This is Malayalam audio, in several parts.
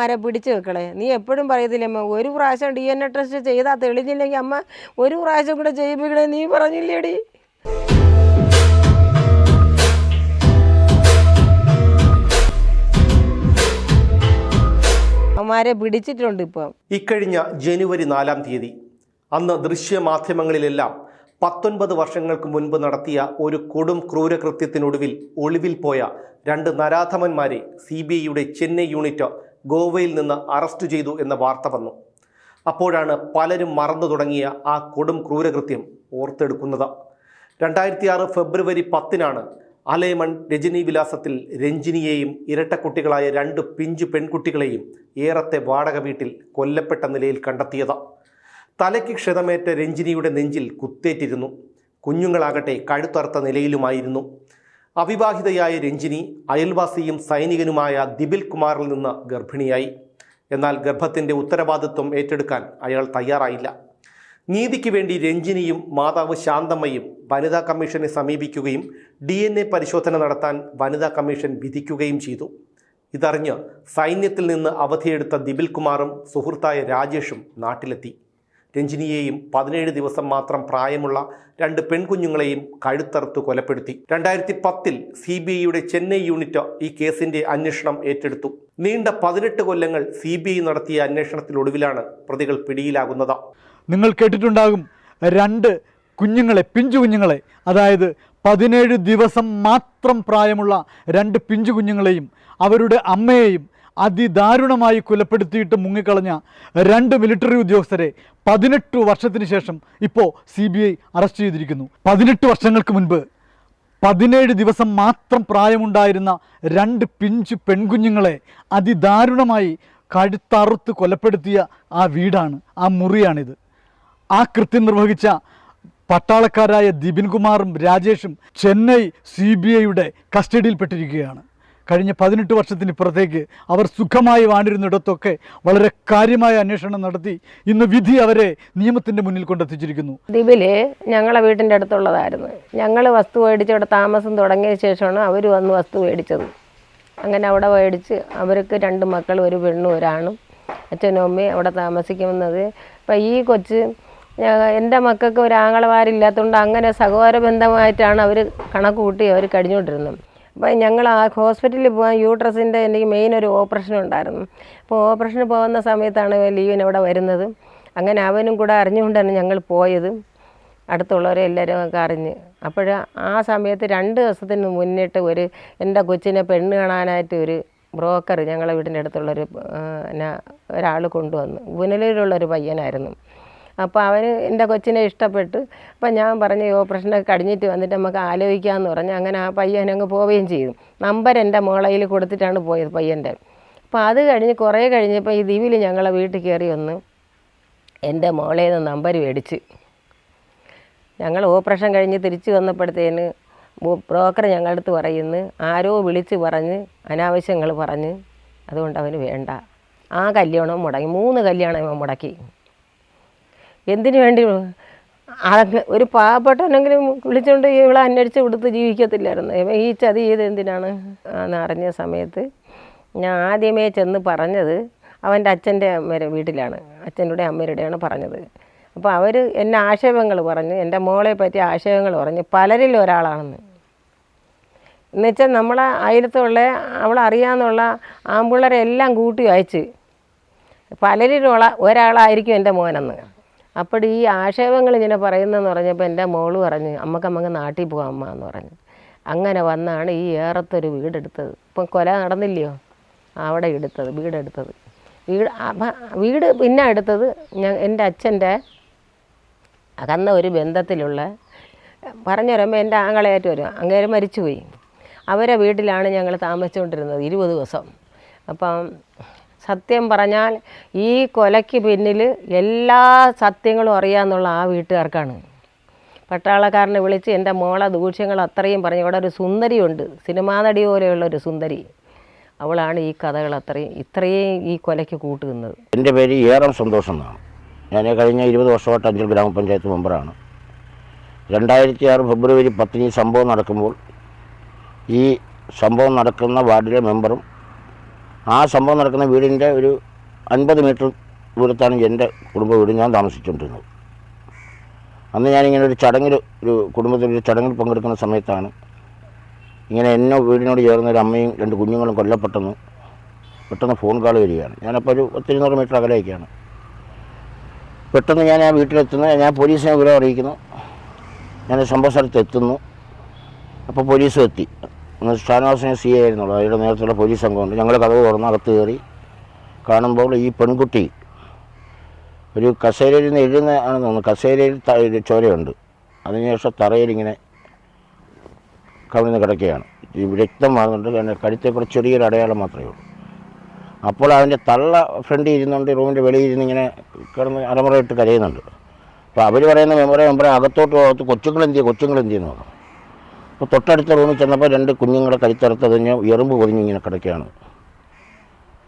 അമ്മമാരെ പിടിച്ചു വെക്കളെ നീ എപ്പോഴും പറയത്തില്ലേ അമ്മ ഒരു പ്രാവശ്യം ഡി എൻ എ ടെസ്റ്റ് ചെയ്താൽ തെളിഞ്ഞില്ലെങ്കിൽ അമ്മ ഒരു പ്രാവശ്യം കൂടെ ചെയ്യിപ്പിക്കണേ നീ പറഞ്ഞില്ലേടി. അമ്മമാരെ പിടിച്ചിട്ടുണ്ട് ഇപ്പം. ഇക്കഴിഞ്ഞ ജനുവരി നാലാം തീയതി അന്ന് ദൃശ്യമാധ്യമങ്ങളിലെല്ലാം പത്തൊൻപത് വർഷങ്ങൾക്ക് മുൻപ് നടത്തിയ ഒരു കൊടും ക്രൂരകൃത്യത്തിനൊടുവിൽ ഒളിവിൽ പോയ രണ്ട് നരാധമന്മാരെ സി ബി ഐയുടെ ചെന്നൈ യൂണിറ്റ് ഗോവയിൽ നിന്ന് അറസ്റ്റ് ചെയ്തു എന്ന വാർത്ത വന്നു. അപ്പോഴാണ് പലരും മറന്നു തുടങ്ങിയ ആ കൊടും ക്രൂരകൃത്യം ഓർത്തെടുക്കുന്നത്. രണ്ടായിരത്തി ആറ് ഫെബ്രുവരി പത്തിനാണ് അലേമൺ രജനി വിലാസത്തിൽ രഞ്ജിനിയെയും ഇരട്ടക്കുട്ടികളായ രണ്ട് പിഞ്ചു പെൺകുട്ടികളെയും ഏറത്തെ വാടക വീട്ടിൽ കൊല്ലപ്പെട്ട നിലയിൽ കണ്ടെത്തിയത്. തലയ്ക്ക് ക്ഷതമേറ്റ രഞ്ജിനിയുടെ നെഞ്ചിൽ കുത്തേറ്റിരുന്നു. കുഞ്ഞുങ്ങളാകട്ടെ കഴുത്തറുത്ത നിലയിലുമായിരുന്നു. അവിവാഹിതയായ രഞ്ജിനി അയൽവാസിയും സൈനികനുമായ ദിബിൽ കുമാറിൽ നിന്ന് ഗർഭിണിയായി. എന്നാൽ ഗർഭത്തിന്റെ ഉത്തരവാദിത്വം ഏറ്റെടുക്കാൻ അയാൾ തയ്യാറായില്ല. നീതിക്ക് വേണ്ടി രഞ്ജിനിയും മാതാവ് ശാന്തമ്മയും വനിതാ കമ്മീഷനെ സമീപിക്കുകയും ഡി എൻ എ പരിശോധന നടത്താൻ വനിതാ കമ്മീഷൻ വിധിക്കുകയും ചെയ്തു. ഇതറിഞ്ഞ് സൈന്യത്തിൽ നിന്ന് അവധിയെടുത്ത ദിബിൽ കുമാറും സുഹൃത്തായ രാജേഷും നാട്ടിലെത്തി. രഞ്ജിനിയെയും പതിനേഴ് ദിവസം മാത്രം പ്രായമുള്ള രണ്ട് പെൺകുഞ്ഞുങ്ങളെയും കഴുത്തറുത്ത് കൊലപ്പെടുത്തി. രണ്ടായിരത്തി പത്തിൽ സി ബി ഐയുടെ ചെന്നൈ യൂണിറ്റ് ഈ കേസിന്റെ അന്വേഷണം ഏറ്റെടുത്തു. നീണ്ട പതിനെട്ട് കൊല്ലങ്ങൾ സി ബി ഐ നടത്തിയ അന്വേഷണത്തിനൊടുവിലാണ് പ്രതികൾ പിടിയിലാകുന്നത്. നിങ്ങൾ കേട്ടിട്ടുണ്ടാകും രണ്ട് കുഞ്ഞുങ്ങളെ പിഞ്ചു കുഞ്ഞുങ്ങളെ അതായത് പതിനേഴ് ദിവസം മാത്രം പ്രായമുള്ള രണ്ട് പിഞ്ചു കുഞ്ഞുങ്ങളെയും അവരുടെ അമ്മയെയും അതിദാരുണമായി കൊലപ്പെടുത്തിയിട്ട് മുങ്ങിക്കളഞ്ഞ രണ്ട് മിലിറ്ററി ഉദ്യോഗസ്ഥരെ പതിനെട്ട് വർഷത്തിന് ശേഷം ഇപ്പോൾ സി ബി ഐ അറസ്റ്റ് ചെയ്തിരിക്കുന്നു. പതിനെട്ട് വർഷങ്ങൾക്ക് മുൻപ് പതിനേഴ് ദിവസം മാത്രം പ്രായമുണ്ടായിരുന്ന രണ്ട് പിഞ്ച് പെൺകുഞ്ഞുങ്ങളെ അതിദാരുണമായി കഴുത്തറുത്ത് കൊലപ്പെടുത്തിയ ആ വീടാണ് ആ മുറിയാണിത്. ആ കൃത്യം നിർവഹിച്ച പട്ടാളക്കാരായ ദിപിൻ കുമാറും രാജേഷും ചെന്നൈ സി ബി ഐയുടെ കസ്റ്റഡിയിൽപ്പെട്ടിരിക്കുകയാണ്. കഴിഞ്ഞ പതിനെട്ട് വർഷത്തിനിപ്പുറത്തേക്ക് അവർ സുഖമായി വാണിരുന്നിടത്തൊക്കെ വളരെ കാര്യമായ അന്വേഷണം നടത്തി ഇന്ന് വിധി അവരെ നിയമത്തിന്റെ മുന്നിൽ കൊണ്ടെത്തിച്ചിരിക്കുന്നു. ദ്വീപിൽ ഞങ്ങളെ വീട്ടിന്റെ അടുത്തുള്ളതായിരുന്നു. ഞങ്ങൾ വസ്തു മേടിച്ച് അവിടെ താമസം തുടങ്ങിയ ശേഷമാണ് അവർ വന്ന് വസ്തു മേടിച്ചത്. അങ്ങനെ അവിടെ മേടിച്ച് അവർക്ക് രണ്ട് മക്കൾ ഒരു പെണ്ണും ഒരാണും അച്ഛനും അമ്മയും അവിടെ താമസിക്കുന്നത്. അപ്പം ഈ കൊച്ച് എന്റെ മക്കൾക്ക് ഒരു ആങ്ങളമാരില്ലാത്തതുകൊണ്ട് അങ്ങനെ സഹോദര ബന്ധമായിട്ടാണ് അവർ കണക്ക് കൂട്ടി അവർ കഴിഞ്ഞുകൊണ്ടിരുന്നത്. അപ്പം ഞങ്ങൾ ആ ഹോസ്പിറ്റലിൽ പോകാൻ യൂട്രസിന്റെ എനിക്ക് മെയിൻ ഒരു ഓപ്പറേഷൻ ഉണ്ടായിരുന്നു. അപ്പോൾ ഓപ്പറേഷന് പോകുന്ന സമയത്താണ് ലീവിന് അവിടെ വരുന്നത്. അങ്ങനെ അവനും കൂടെ അറിഞ്ഞുകൊണ്ടാണ് ഞങ്ങൾ പോയത്. അടുത്തുള്ളവരെ എല്ലാവരും ഒക്കെ അറിഞ്ഞ്. അപ്പോൾ ആ സമയത്ത് രണ്ട് ദിവസത്തിന് മുന്നിട്ട് ഒരു എന്റെ കൊച്ചിനെ പെണ്ണ് കാണാനായിട്ട് ഒരു ബ്രോക്കർ ഞങ്ങളെ വീടിന്റെ അടുത്തുള്ളൊരു എന്നാ ഒരാൾ കൊണ്ടുവന്നു. പുനലൂരുള്ളൊരു പയ്യനായിരുന്നു. അപ്പോൾ അവന് എന്റെ കൊച്ചിനെ ഇഷ്ടപ്പെട്ട്. അപ്പം ഞാൻ പറഞ്ഞു ഈ ഓപ്പറേഷനൊക്കെ കഴിഞ്ഞിട്ട് വന്നിട്ട് നമുക്ക് ആലോചിക്കാമെന്ന് പറഞ്ഞ് അങ്ങനെ ആ പയ്യനങ്ങ് പോവുകയും ചെയ്തു. നമ്പർ എന്റെ മോളയിൽ കൊടുത്തിട്ടാണ് പോയത് പയ്യന്റെ അപ്പോൾ അത് കഴിഞ്ഞ് കുറേ കഴിഞ്ഞപ്പോൾ ഈ ദ്വീപിൽ ഞങ്ങളെ വീട്ടിൽ കയറി വന്ന് എന്റെ മോളേന്ന് നമ്പർ മേടിച്ച്. ഞങ്ങൾ ഓപ്പറേഷൻ കഴിഞ്ഞ് തിരിച്ചു വന്നപ്പോഴത്തേന് ബ്രോക്കർ അടുത്ത് പറയുന്നു ആരോ വിളിച്ച് പറഞ്ഞ് അനാവശ്യങ്ങൾ പറഞ്ഞ് അതുകൊണ്ട് അവന് വേണ്ട. ആ കല്യാണം മുടങ്ങി. മൂന്ന് കല്യാണം ഇവൻ മുടക്കി. എന്തിനു വേണ്ടി ഒരു പാവപ്പെട്ടവനെങ്കിലും വിളിച്ചുകൊണ്ട് ഇവളെ അന്വേഷിച്ച് കൊടുത്ത് ജീവിക്കത്തില്ലായിരുന്നു. ഈ ചതി ചെയ്ത് എന്തിനാണ്? എന്ന് അറിഞ്ഞ സമയത്ത് ഞാൻ ആദ്യമേ ചെന്ന് പറഞ്ഞത് അവന്റെ അച്ഛന്റെ അമ്മയുടെ വീട്ടിലാണ്. അച്ഛന്റെ അമ്മയുടെയാണ് പറഞ്ഞത്. അപ്പോൾ അവർ എന്നെ ആക്ഷേപങ്ങൾ പറഞ്ഞു. എന്റെ മോളെ പറ്റി ആക്ഷേപങ്ങൾ പറഞ്ഞ്. പലരിൽ ഒരാളാണെന്ന്. എന്നുവെച്ചാൽ നമ്മളെ അയലത്തുള്ള അവളറിയാമെന്നുള്ള ആമ്പിള്ളേരെ എല്ലാം കൂട്ടി അയച്ച്. പലരിലുള്ള ഒരാളായിരിക്കും എന്റെ മോനെന്ന്. അപ്പോൾ ഈ ആക്ഷേപങ്ങൾ ഇങ്ങനെ പറയുന്നതെന്ന് പറഞ്ഞപ്പോൾ എന്റെ മോൾ പറഞ്ഞു അമ്മയ്ക്ക് അമ്മയ്ക്ക് നാട്ടിൽ പോകാം അമ്മ എന്ന് പറഞ്ഞു. അങ്ങനെ വന്നാണ് ഈ ഏറത്തൊരു വീടെടുത്തത്. ഇപ്പം കൊല നടന്നില്ലയോ? അവിടെ എടുത്തത് വീടെടുത്തത്. വീട് വീട് പിന്നെ എടുത്തത് ഞാൻ എന്റെ അച്ഛന്റെ അകന്ന ഒരു ബന്ധത്തിലുള്ള പറഞ്ഞു വരുമ്പോൾ എന്റെ ആങ്ങളേറ്റ് വരും അങ്ങേര് മരിച്ചുപോയി. അവരെ വീട്ടിലാണ് ഞങ്ങൾ താമസിച്ചുകൊണ്ടിരുന്നത് ഇരുപത് ദിവസം. അപ്പം സത്യം പറഞ്ഞാൽ ഈ കൊലയ്ക്ക് പിന്നിൽ എല്ലാ സത്യങ്ങളും അറിയാമെന്നുള്ള ആ വീട്ടുകാർക്കാണ്. പട്ടാളക്കാരനെ വിളിച്ച് എന്റെ മോളെ ദൂഷ്യങ്ങൾ അത്രയും പറഞ്ഞു. ഇവിടെ ഒരു സുന്ദരിയുണ്ട്. സിനിമാ നടി പോലെയുള്ള ഒരു സുന്ദരി. അവളാണ് ഈ കഥകൾ അത്രയും ഇത്രയും ഈ കൊലയ്ക്ക് കൂട്ടുന്നത്. എന്റെ പേര് ഏറം സന്തോഷം എന്നാണ്. ഞാൻ കഴിഞ്ഞ ഇരുപത് വർഷമായിട്ട് അഞ്ചൽ ഗ്രാമപഞ്ചായത്ത് മെമ്പറാണ്. രണ്ടായിരത്തി ആറ് ഫെബ്രുവരി പത്തിന് ഈ സംഭവം നടക്കുമ്പോൾ ഈ സംഭവം നടക്കുന്ന വാർഡിലെ മെമ്പറും ആ സംഭവം നടക്കുന്ന വീടിന്റെ ഒരു അൻപത് മീറ്റർ ദൂരത്താണ് എന്റെ കുടുംബ വീട് ഞാൻ താമസിച്ചുകൊണ്ടിരുന്നത്. അന്ന് ഞാനിങ്ങനെ ഒരു ചടങ്ങിൽ ഒരു കുടുംബത്തിൽ ഒരു ചടങ്ങിൽ പങ്കെടുക്കുന്ന സമയത്താണ് ഇങ്ങനെ എന്നെ വീടിനോട് ചേർന്ന ഒരു അമ്മയും രണ്ട് കുഞ്ഞുങ്ങളും കൊല്ലപ്പെട്ടെന്ന് പെട്ടെന്ന് ഫോൺ കാൾ വരികയാണ്. ഞാനപ്പോൾ ഒരു പത്തിരുന്നൂറ് മീറ്റർ അകലേക്കാണ് പെട്ടെന്ന് ഞാൻ ആ വീട്ടിലെത്തുന്നു. ഞാൻ പോലീസിനെ വിവരം അറിയിക്കുന്നു. ഞാൻ സംഭവ സ്ഥലത്ത് എത്തുന്നു. അപ്പോൾ പോലീസും എത്തി. അന്ന് ഷാനവാസിനെ സി ആയിരുന്നുള്ളൂ. അയാളുടെ നേരത്തുള്ള പോലീസ് സംഘമുണ്ട് ഞങ്ങൾ കഥവ് തുറന്ന് അകത്ത് കയറി കാണുമ്പോൾ ഈ പെൺകുട്ടി ഒരു കസേരയിൽ നിന്ന് എഴുതുന്ന ആണെന്ന് തോന്നുന്നു. കസേരയിൽ ചോരയുണ്ട്. അതിനുശേഷം തറയിൽ ഇങ്ങനെ കവിഞ്ഞ് കിടക്കുകയാണ്. ഈ രക്തം കഴുത്തിൽ കൂടെ ചെറിയൊരു അടയാളം മാത്രമേ ഉള്ളൂ. അപ്പോൾ അതിന്റെ തള്ള ഫ്രണ്ടിൽ ഇരുന്നുകൊണ്ട് റൂമിന്റെ വെളിയിൽ ഇരുന്ന് ഇങ്ങനെ കിടന്ന് അരമുറയിട്ട് കരയുന്നുണ്ട്. അപ്പോൾ അവർ പറയുന്ന മെമ്മറി മെമ്പറേ അകത്തോട്ട് പോകത്ത് കൊച്ചുങ്ങൾ എന്ത് ചെയ്യും? കൊച്ചുങ്ങൾ എന്ത് ചെയ്യുന്നു? പറഞ്ഞു അപ്പോൾ തൊട്ടടുത്ത റൂമിൽ ചെന്നപ്പോൾ രണ്ട് കുഞ്ഞുങ്ങളെ കരുത്തറുത്ത് കഴിഞ്ഞ് എറുമ്പ് പൊതിഞ്ഞിങ്ങനെ കിടക്കുകയാണ്.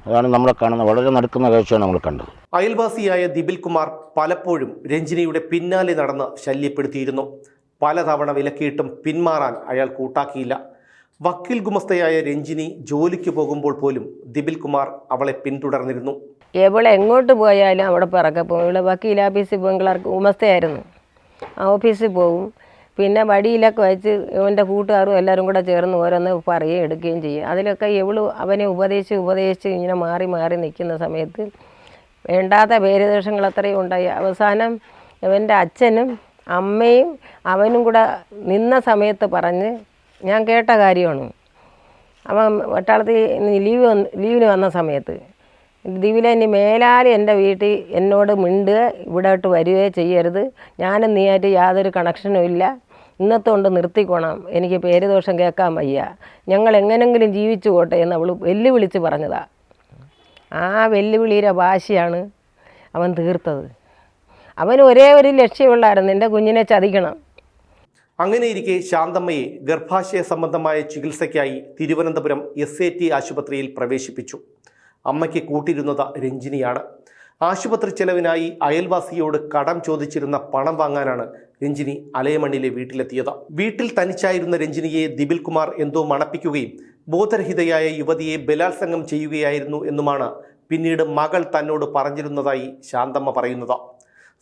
അതാണ് നമ്മളെ കാണുന്ന വളരെ നടക്കുന്ന കാഴ്ചയാണ് നമ്മൾ കണ്ടത്. അയൽവാസിയായ ദിപിൽ കുമാർ പലപ്പോഴും രഞ്ജിനിയുടെ പിന്നാലെ നടന്ന് ശല്യപ്പെടുത്തിയിരുന്നു. പലതവണ വിലക്കിയിട്ടും പിന്മാറാൻ അയാൾ കൂട്ടാക്കിയില്ല. വക്കീൽ ഗുമസ്തയായ രഞ്ജിനി ജോലിക്ക് പോകുമ്പോൾ പോലും ദിപിൽ കുമാർ അവളെ പിന്തുടർന്നിരുന്നു. എവിടെ എങ്ങോട്ട് പോയാലും അവിടെ പിറക്കെ പോകും. ഇവിടെ വക്കീൽ ഓഫീസിൽ പോകും ക്ലർക്ക് ഗുമസ്തയായിരുന്നു. ആ ഓഫീസിൽ പോകും. പിന്നെ വടിയിലൊക്കെ വെച്ച് ഇവന്റെ കൂട്ടുകാരും എല്ലാവരും കൂടെ ചേർന്ന് ഓരോന്ന് പറയുകയും എടുക്കുകയും ചെയ്യും. അതിലൊക്കെ ഇവൾ അവനെ ഉപദേശിച്ച് ഉപദേശിച്ച് ഇങ്ങനെ മാറി മാറി നിൽക്കുന്ന സമയത്ത് വേണ്ടാത്ത പേരുദോഷങ്ങൾ അത്രയും ഉണ്ടായി. അവസാനം ഇവന്റെ അച്ഛനും അമ്മയും അവനും കൂടെ നിന്ന സമയത്ത് പറഞ്ഞ് ഞാൻ കേട്ട കാര്യമാണ്. അവൻ വട്ടാളത്തിൽ ലീവ് ലീവിന് വന്ന സമയത്ത് ദിവ്യ ഇനി മേലാൽ എന്റെ വീട്ടിൽ എന്നോട് മിണ്ടുക ഇവിടോട്ട് വരികയോ ചെയ്യരുത്. ഞാനും നീയായിട്ട് യാതൊരു കണക്ഷനും ഇല്ല. ഇന്നത്തെ കൊണ്ട് നിർത്തിക്കോണം. എനിക്ക് പേരുദോഷം കേൾക്കാൻ വയ്യ. ഞങ്ങൾ എങ്ങനെങ്കിലും ജീവിച്ചു പോട്ടെ എന്ന് അവൾ വെല്ലുവിളിച്ച് പറഞ്ഞതാ. ആ വെല്ലുവിളിയുടെ ഭാഷയാണ് അവൻ തീർത്തത്. അവൻ ഒരേ ഒരു ലക്ഷ്യമുള്ളായിരുന്നു എന്റെ കുഞ്ഞിനെ ചതിക്കണം. അങ്ങനെയിരിക്കെ ശാന്തമ്മയെ ഗർഭാശയ സംബന്ധമായ ചികിത്സയ്ക്കായി തിരുവനന്തപുരം എസ് എ ടി ആശുപത്രിയിൽ പ്രവേശിപ്പിച്ചു. അമ്മയ്ക്ക് കൂട്ടിരുന്നത് രഞ്ജിനിയാണ്. ആശുപത്രി ചെലവിനായി അയൽവാസിയോട് കടം ചോദിച്ചിരുന്ന പണം വാങ്ങാനാണ് രഞ്ജിനി അലയമണ്ണിലെ വീട്ടിലെത്തിയത്. വീട്ടിൽ തനിച്ചായിരുന്ന രഞ്ജിനിയെ ദിബിൽ കുമാർ എന്തോ മണപ്പിക്കുകയും ബോധരഹിതയായ യുവതിയെ ബലാത്സംഗം ചെയ്യുകയായിരുന്നു എന്നുമാണ് പിന്നീട് മകൾ തന്നോട് പറഞ്ഞിരുന്നതായി ശാന്തമ്മ പറയുന്നത്.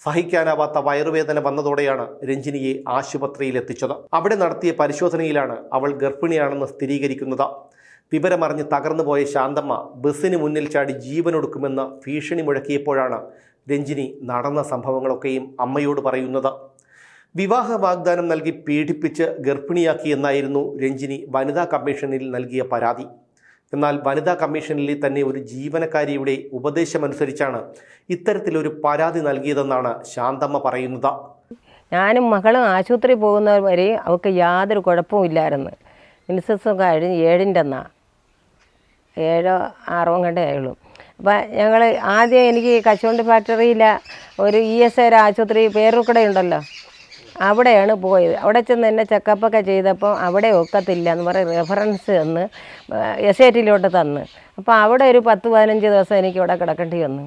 സഹിക്കാനാവാത്ത വയറുവേദന വന്നതോടെയാണ് രഞ്ജിനിയെ ആശുപത്രിയിൽ എത്തിച്ചത് അവിടെ നടത്തിയ പരിശോധനയിലാണ് അവൾ ഗർഭിണിയാണെന്ന് സ്ഥിരീകരിക്കുന്നത്. വിവരമറിഞ്ഞ് തകർന്നു പോയ ശാന്തമ്മ ബസ്സിന് മുന്നിൽ ചാടി ജീവനൊടുക്കുമെന്ന് ഭീഷണി മുഴക്കിയപ്പോഴാണ് രഞ്ജിനി നടന്ന സംഭവങ്ങളൊക്കെയും അമ്മയോട് പറയുന്നത്. വിവാഹ വാഗ്ദാനം നൽകി പീഡിപ്പിച്ച് ഗർഭിണിയാക്കിയെന്നായിരുന്നു രഞ്ജിനി വനിതാ കമ്മീഷനിൽ നൽകിയ പരാതി. എന്നാൽ വനിതാ കമ്മീഷനിലെ തന്നെ ഒരു ജീവനക്കാരിയുടെ ഉപദേശമനുസരിച്ചാണ് ഇത്തരത്തിലൊരു പരാതി നൽകിയതെന്നാണ് ശാന്തമ്മ പറയുന്നത്. ഞാനും മകളും ആശുപത്രി പോകുന്നവർ വരെ അവൾക്ക് യാതൊരു കുഴപ്പവും ഇല്ലായിരുന്നു. മിനിസസും കഴിഞ്ഞ് ഏഴിന്റെ എന്നാ ഏഴോ ആറോ കണ്ടേ ആയുള്ളൂ. അപ്പം ഞങ്ങൾ ആദ്യം എനിക്ക് കശുവണ്ടി ഫാക്ടറിയിലെ ഒരു ഇ എസ് ഐ ആശുപത്രി പേരൂർക്കട ഉണ്ടല്ലോ അവിടെയാണ് പോയത്. അവിടെ ചെന്ന് എന്നെ ചെക്കപ്പൊക്കെ ചെയ്തപ്പോൾ അവിടെ ഒക്കത്തില്ല എന്ന് പറയും റെഫറൻസ് തന്ന് എസ് ഐ ടിയിലോട്ട് തന്ന്. അപ്പോൾ അവിടെ ഒരു പത്ത് പതിനഞ്ച് ദിവസം എനിക്ക് ഇവിടെ കിടക്കേണ്ടി വന്നു.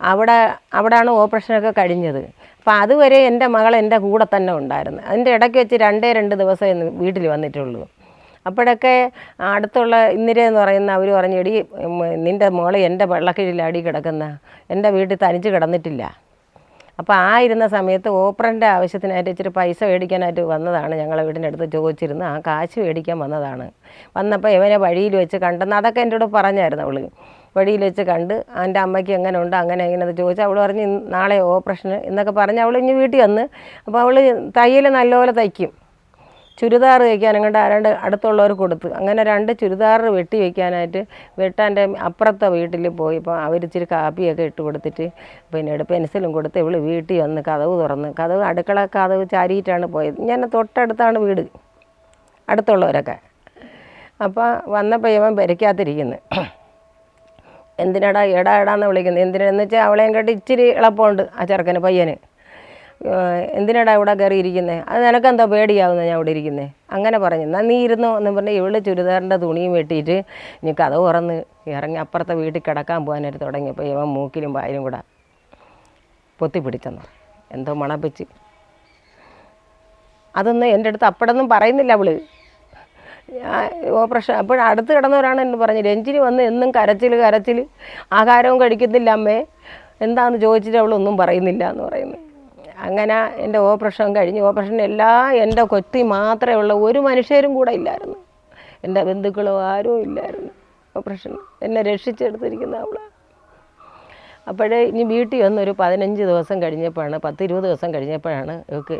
അവിടെ അവിടെയാണ് ഓപ്പറേഷനൊക്കെ കഴിഞ്ഞത്. അപ്പോൾ അതുവരെ എന്റെ മകൾ എന്റെ കൂടെ തന്നെ ഉണ്ടായിരുന്നു. അതിന്റെ ഇടയ്ക്ക് വെച്ച് രണ്ടേ രണ്ട് ദിവസം വീട്ടിൽ വന്നിട്ടുള്ളൂ. അപ്പോഴൊക്കെ അടുത്തുള്ള ഇന്ദിര എന്ന് പറയുന്ന അവർ പറഞ്ഞു എടി നിന്റെ മോളെ എന്റെ വെള്ളക്കീഴിലടി കിടക്കുന്ന എന്റെ വീട്ടിൽ തനിച്ച് കിടന്നിട്ടില്ല. അപ്പോൾ ആ ഇരുന്ന സമയത്ത് ഓപ്പറന്റെ ആവശ്യത്തിനായിട്ട് ഇച്ചിരി പൈസ മേടിക്കാനായിട്ട് വന്നതാണ് ഞങ്ങളെ വീടിന്റെ അടുത്ത് ചോദിച്ചിരുന്നു ആ കാശ് മേടിക്കാൻ വന്നതാണ്. വന്നപ്പോൾ ഇവനെ വഴിയിൽ വെച്ച് കണ്ടെന്ന് അതൊക്കെ എന്റെ കൂടെ പറഞ്ഞായിരുന്നു അവൾ വഴിയിൽ വെച്ച് കണ്ട് എന്റെ അമ്മയ്ക്ക് എങ്ങനെ ഉണ്ട് അങ്ങനെ എങ്ങനെ ചോദിച്ചു അവൾ പറഞ്ഞ് നാളെ ഓപ്പറേഷൻ എന്നൊക്കെ പറഞ്ഞ് അവൾ ഇനി വീട്ടിൽ വന്ന് അപ്പോൾ അവൾ തയ്യൽ നല്ലപോലെ തയ്ക്കും. ചുരിദാർ തയ്ക്കാൻ അങ്ങോട്ട് ആരാണ്ട് അടുത്തുള്ളവർ കൊടുത്തു. അങ്ങനെ രണ്ട് ചുരിദാർ വെട്ടി വെക്കാനായിട്ട് വെട്ടാന്റെ അപ്പുറത്തെ വീട്ടിൽ പോയിപ്പോൾ അവർ ഇച്ചിരി കാപ്പിയൊക്കെ ഇട്ട് കൊടുത്തിട്ട് പിന്നീട് പെൻസിലും കൊടുത്ത് ഇവൾ വീട്ടിൽ വന്ന് കതവ് തുറന്ന് കതവ് അടുക്കള കതവ് ചാരിയിട്ടാണ് പോയത്. ഞാൻ തൊട്ടടുത്താണ് വീട് അടുത്തുള്ളവരൊക്കെ. അപ്പോൾ വന്നപ്പോൾ ഇവൻ പെരയ്ക്കാത്തിരിക്കുന്നു എന്തിനടാ എടാ എടാന്ന് വിളിക്കുന്നത് എന്തിനാന്ന് വെച്ചാൽ അവളെയും കേട്ട് ഇച്ചിരി എളുപ്പമുണ്ട് ആ ചെറുക്കന് പയ്യന്. എന്തിനാടാ ഇവിടെ കയറി ഇരിക്കുന്നത് അത് നിനക്കെന്താ പേടിയാവുന്ന ഞാൻ ഇവിടെ ഇരിക്കുന്നത് അങ്ങനെ പറഞ്ഞു. എന്നാൽ നീ ഇരുന്നോ എന്ന് പറഞ്ഞ് ഇവൾ ചുരിദാറിന്റെ തുണിയും വെട്ടിയിട്ട് ഇനി കഥ ഉറന്ന് ഇറങ്ങി അപ്പുറത്തെ വീട്ടിൽ കിടക്കാൻ പോകാനായിട്ട് തുടങ്ങിയപ്പോൾ ഇവൻ മൂക്കിലും വായിലും കൂടെ പൊത്തിപ്പിടിച്ചെന്ന് എന്തോ മണപ്പിച്ച്. അതൊന്നും എന്റെ അടുത്ത് അപ്പടൊന്നും പറയുന്നില്ല അവൾ. ഓപ്പറേഷൻ അപ്പോൾ അടുത്ത് കിടന്നവരാണ് എന്ന് പറഞ്ഞു രഞ്ജിനി വന്ന് എന്നും കരച്ചിൽ കരച്ചിൽ. ആഹാരവും കഴിക്കുന്നില്ല അമ്മേ. എന്താണെന്ന് ചോദിച്ചിട്ട് അവളൊന്നും പറയുന്നില്ല എന്ന് പറയുന്നു. അങ്ങനെ എന്റെ ഓപ്പറേഷൻ കഴിഞ്ഞ് ഓപ്പറേഷൻ എല്ലാ എന്റെ കൊത്തി മാത്രമേ ഉള്ള. ഒരു മനുഷ്യരും കൂടെ ഇല്ലായിരുന്നു. എന്റെ ബന്ധുക്കളോ ആരും ഇല്ലായിരുന്നു ഓപ്പറേഷൻ. എന്നെ രക്ഷിച്ചെടുത്തിരിക്കുന്ന അവളാണ് അപ്പോഴേ ഇനി വീട്ടിൽ വന്ന് ഒരു പതിനഞ്ച് ദിവസം കഴിഞ്ഞപ്പോഴാണ് പത്ത് ഇരുപത് ദിവസം കഴിഞ്ഞപ്പോഴാണ് ഇവക്ക്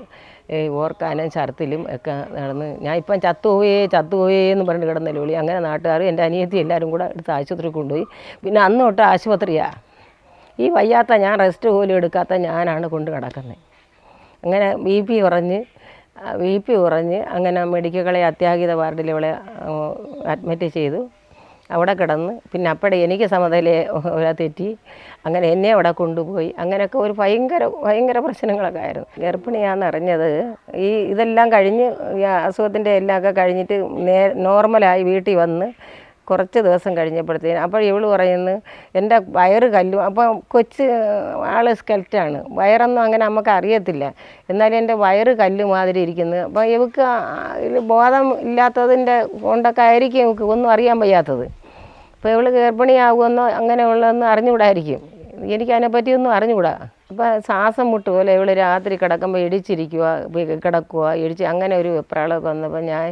ഓർക്കാനും ഛർത്തിലും ഒക്കെ നടന്ന് ഞാൻ ഇപ്പം ചത്തുപോയേ ചത്തുപോയേ എന്ന് പറഞ്ഞ് കിടന്ന ലോളി അങ്ങനെ നാട്ടുകാർ എന്റെ അനിയത്തി എല്ലാവരും കൂടെ എടുത്ത് ആശുപത്രി കൊണ്ടുപോയി. പിന്നെ അന്ന് തൊട്ട് ആശുപത്രിയാണ് ഈ വയ്യാത്ത ഞാൻ റെസ്റ്റ് പോലും എടുക്കാത്ത ഞാനാണ് കൊണ്ട് കിടക്കുന്നത്. അങ്ങനെ ബി പി കുറഞ്ഞ് ബി പി കുറഞ്ഞ് അങ്ങനെ മെഡിക്കൽ കോളേജ് അത്യാഹിത വാർഡിൽ ഇവളെ അഡ്മിറ്റ് ചെയ്തു. അവിടെ കിടന്ന് പിന്നെ അപ്പടെ എനിക്ക് സമതയിലെ ഒരാ തെറ്റി. അങ്ങനെ എന്നെ അവിടെ കൊണ്ടുപോയി. അങ്ങനെയൊക്കെ ഒരു ഭയങ്കര ഭയങ്കര പ്രശ്നങ്ങളൊക്കെ ആയിരുന്നു. ഗർഭിണിയാണെന്ന് അറിഞ്ഞത് ഈ ഇതെല്ലാം കഴിഞ്ഞ് ഈ അസുഖത്തിന്റെ എല്ലാം ഒക്കെ കഴിഞ്ഞിട്ട് നേ നോർമലായി വീട്ടിൽ വന്ന് കുറച്ച് ദിവസം കഴിഞ്ഞപ്പോഴത്തേന് അപ്പോൾ ഇവൾ പറയുന്നു എന്റെ വയറ് കല്ലും. അപ്പോൾ കൊച്ച് ആൾ സ്കെൽറ്റാണ്. വയറൊന്നും അങ്ങനെ നമുക്ക് അറിയത്തില്ല. എന്നാലും എന്റെ വയറ് കല്ല് മാതിരി ഇരിക്കുന്നു. അപ്പോൾ ഇവക്ക് ബോധം ഇല്ലാത്തതിന്റെ കൊണ്ടൊക്കെ ആയിരിക്കും ഇവക്ക് ഒന്നും അറിയാൻ വയ്യാത്തത്. അപ്പോൾ ഇവൾ ഗർഭിണിയാകുമെന്നോ അങ്ങനെയുള്ളതെന്ന് അറിഞ്ഞുകൂടായിരിക്കും. എനിക്കതിനെപ്പറ്റിയൊന്നും അറിഞ്ഞുകൂടാ. അപ്പോൾ ശ്വാസം മുട്ട് പോലെ ഇവൾ രാത്രി കിടക്കുമ്പോൾ ഇടിച്ചിരിക്കുക കിടക്കുക ഇടിച്ച് അങ്ങനെ ഒരു വെപ്രാളമൊക്കെ വന്നപ്പോൾ ഞാൻ